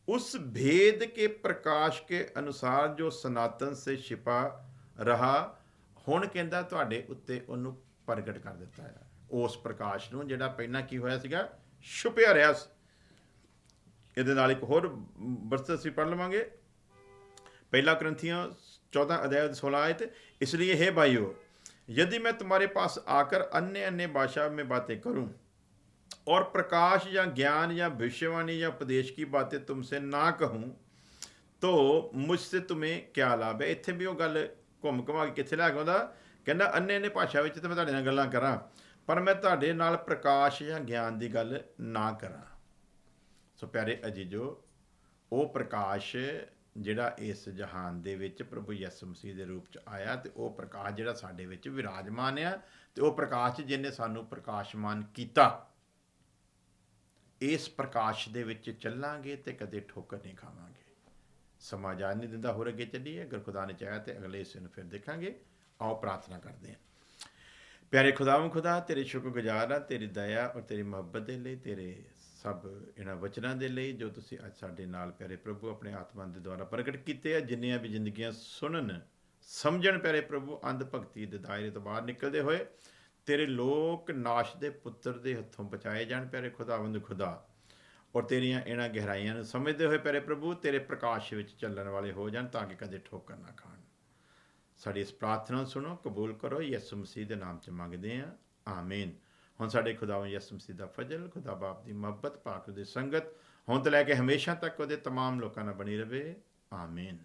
उस भेद के प्रकाश के अनुसार जो सनातन से छिपा रहा ਹੁਣ ਕਹਿੰਦਾ ਤੁਹਾਡੇ ਉੱਤੇ ਉਹਨੂੰ ਪ੍ਰਗਟ ਕਰ ਦਿੱਤਾ ਹੈ ਉਸ ਪ੍ਰਕਾਸ਼ ਨੂੰ ਜਿਹੜਾ ਪਹਿਲਾਂ ਕੀ ਹੋਇਆ ਸੀਗਾ ਛੁਪਿਆ ਰਿਹਾ ਸੀ ਇਹਦੇ ਨਾਲ ਇੱਕ ਹੋਰ ਵਰਸ ਅਸੀਂ ਪੜ੍ਹ ਲਵਾਂਗੇ पहला ग्रंथियां चौदह अध्याय सोलह आयत इसलिए हे भाइयों यदि मैं तुम्हारे पास आकर अन्य अन्य भाषा में बातें करूं और प्रकाश या ज्ञान या भविष्यवाणी या उपदेश की बातें तुमसे ना कहूं तो मुझसे तुम्हें क्या ਲਾਭ ਹੈ ਇੱਥੇ ਵੀ ਉਹ ਗੱਲ ਘੁੰਮ ਘੁਮਾ ਕੇ ਕਿੱਥੇ ਲੈ ਕੇ ਆਉਂਦਾ ਕਹਿੰਦਾ ਅੰਨੇ ਨੇ ਭਾਸ਼ਾ ਵਿੱਚ ਤੇ ਮੈਂ ਤੁਹਾਡੇ ਨਾਲ ਗੱਲਾਂ ਕਰਾਂ ਪਰ ਮੈਂ ਤੁਹਾਡੇ ਨਾਲ ਪ੍ਰਕਾਸ਼ ਜਾਂ ਗਿਆਨ ਦੀ ਗੱਲ ਨਾ ਕਰਾਂ ਸੋ ਪਿਆਰੇ ਅਜੀਜੋ ਉਹ ਪ੍ਰਕਾਸ਼ ਜਿਹੜਾ ਇਸ ਜਹਾਨ ਦੇ ਵਿੱਚ ਪ੍ਰਭੂ ਯਿਸੂ ਮਸੀਹ ਦੇ ਰੂਪ ਚ ਆਇਆ ਤੇ ਉਹ ਪ੍ਰਕਾਸ਼ ਜਿਹੜਾ ਸਾਡੇ ਵਿੱਚ ਵਿਰਾਜਮਾਨ ਆ ਤੇ ਉਹ ਪ੍ਰਕਾਸ਼ ਜਿਹਨੇ ਸਾਨੂੰ ਪ੍ਰਕਾਸ਼ਮਾਨ ਕੀਤਾ। ਇਸ ਪ੍ਰਕਾਸ਼ ਦੇ ਵਿੱਚ ਚੱਲਾਂਗੇ ਤੇ ਕਦੇ ਠੋਕਰ ਨਹੀਂ ਖਾਵਾਂਗੇ। ਸਮਾਂ ਜਾਣ ਨਹੀਂ ਦਿੰਦਾ ਹੋਰ ਅੱਗੇ ਚੱਲੀਏ, ਅਗਰ ਖੁਦਾ ਨੇ ਚਾਹਿਆ ਤੇ ਅਗਲੇ ਹਿੱਸੇ ਨੂੰ ਫਿਰ ਦੇਖਾਂਗੇ। ਆਓ ਪ੍ਰਾਰਥਨਾ ਕਰਦੇ ਹਾਂ। ਪਿਆਰੇ ਖੁਦਾਵੰ ਖੁਦਾ, ਤੇਰੇ ਸ਼ੁਕਰਗੁਜ਼ਾਰ ਆ ਤੇਰੀ ਦਇਆ ਔਰ ਤੇਰੀ ਮੁਹੱਬਤ ਦੇ ਲਈ ਤੇਰੇ ਸਭ ਇਹਨਾਂ ਵਚਨਾਂ ਦੇ ਲਈ ਜੋ ਤੁਸੀਂ ਅੱਜ ਸਾਡੇ ਨਾਲ ਪਿਆਰੇ ਪ੍ਰਭੂ ਆਪਣੇ ਆਤਮਾ ਦੇ ਦੁਆਰਾ ਪ੍ਰਗਟ ਕੀਤੇ ਆ, ਜਿੰਨੀਆਂ ਵੀ ਜ਼ਿੰਦਗੀਆਂ ਸੁਣਨ, ਸਮਝਣ ਪਿਆਰੇ ਪ੍ਰਭੂ, ਅੰਧ ਭਗਤੀ ਦੇ ਦਾਇਰੇ ਤੋਂ ਬਾਹਰ ਨਿਕਲਦੇ ਹੋਏ, ਤੇਰੇ ਲੋਕ ਨਾਸ਼ ਦੇ ਪੁੱਤਰ ਦੇ ਹੱਥੋਂ ਬਚਾਏ ਜਾਣ ਪਿਆਰੇ ਖੁਦਾਵੰਦ ਖੁਦਾ। ਔਰ ਤੇਰੀਆਂ ਇਹਨਾਂ ਗਹਿਰਾਈਆਂ ਨੂੰ ਸਮਝਦੇ ਹੋਏ ਪਿਆਰੇ ਪ੍ਰਭੂ, ਤੇਰੇ ਪ੍ਰਕਾਸ਼ ਵਿੱਚ ਚੱਲਣ ਵਾਲੇ ਹੋ ਜਾਣ ਤਾਂ ਕਿ ਕਦੇ ਠੋਕਰ ਨਾ ਖਾਣ। ਸਾਡੀ ਇਸ ਪ੍ਰਾਰਥਨਾ ਸੁਣੋ, ਕਬੂਲ ਕਰੋ, ਯਿਸੂ ਮਸੀਹ ਦੇ ਨਾਮ 'ਚ ਮੰਗਦੇ ਹਾਂ। ਆਮੀਨ। ਹੁਣ ਸਾਡੇ ਖੁਦਾਵੰ ਯਿਸੂ ਮਸੀਹ ਦਾ ਫਜ਼ਲ ਖੁਦਾ ਬਾਪ ਦੀ ਮੁਹੱਬਤ ਪਾਕ ਦੀ ਸੰਗਤ ਹੁਣ ਤੋਂ ਲੈ ਕੇ ਹਮੇਸ਼ਾ ਤੱਕ ਉਹਦੇ तमाम ਲੋਕਾਂ ਨਾਲ ਬਣੀ ਰਵੇ ਆਮੀਨ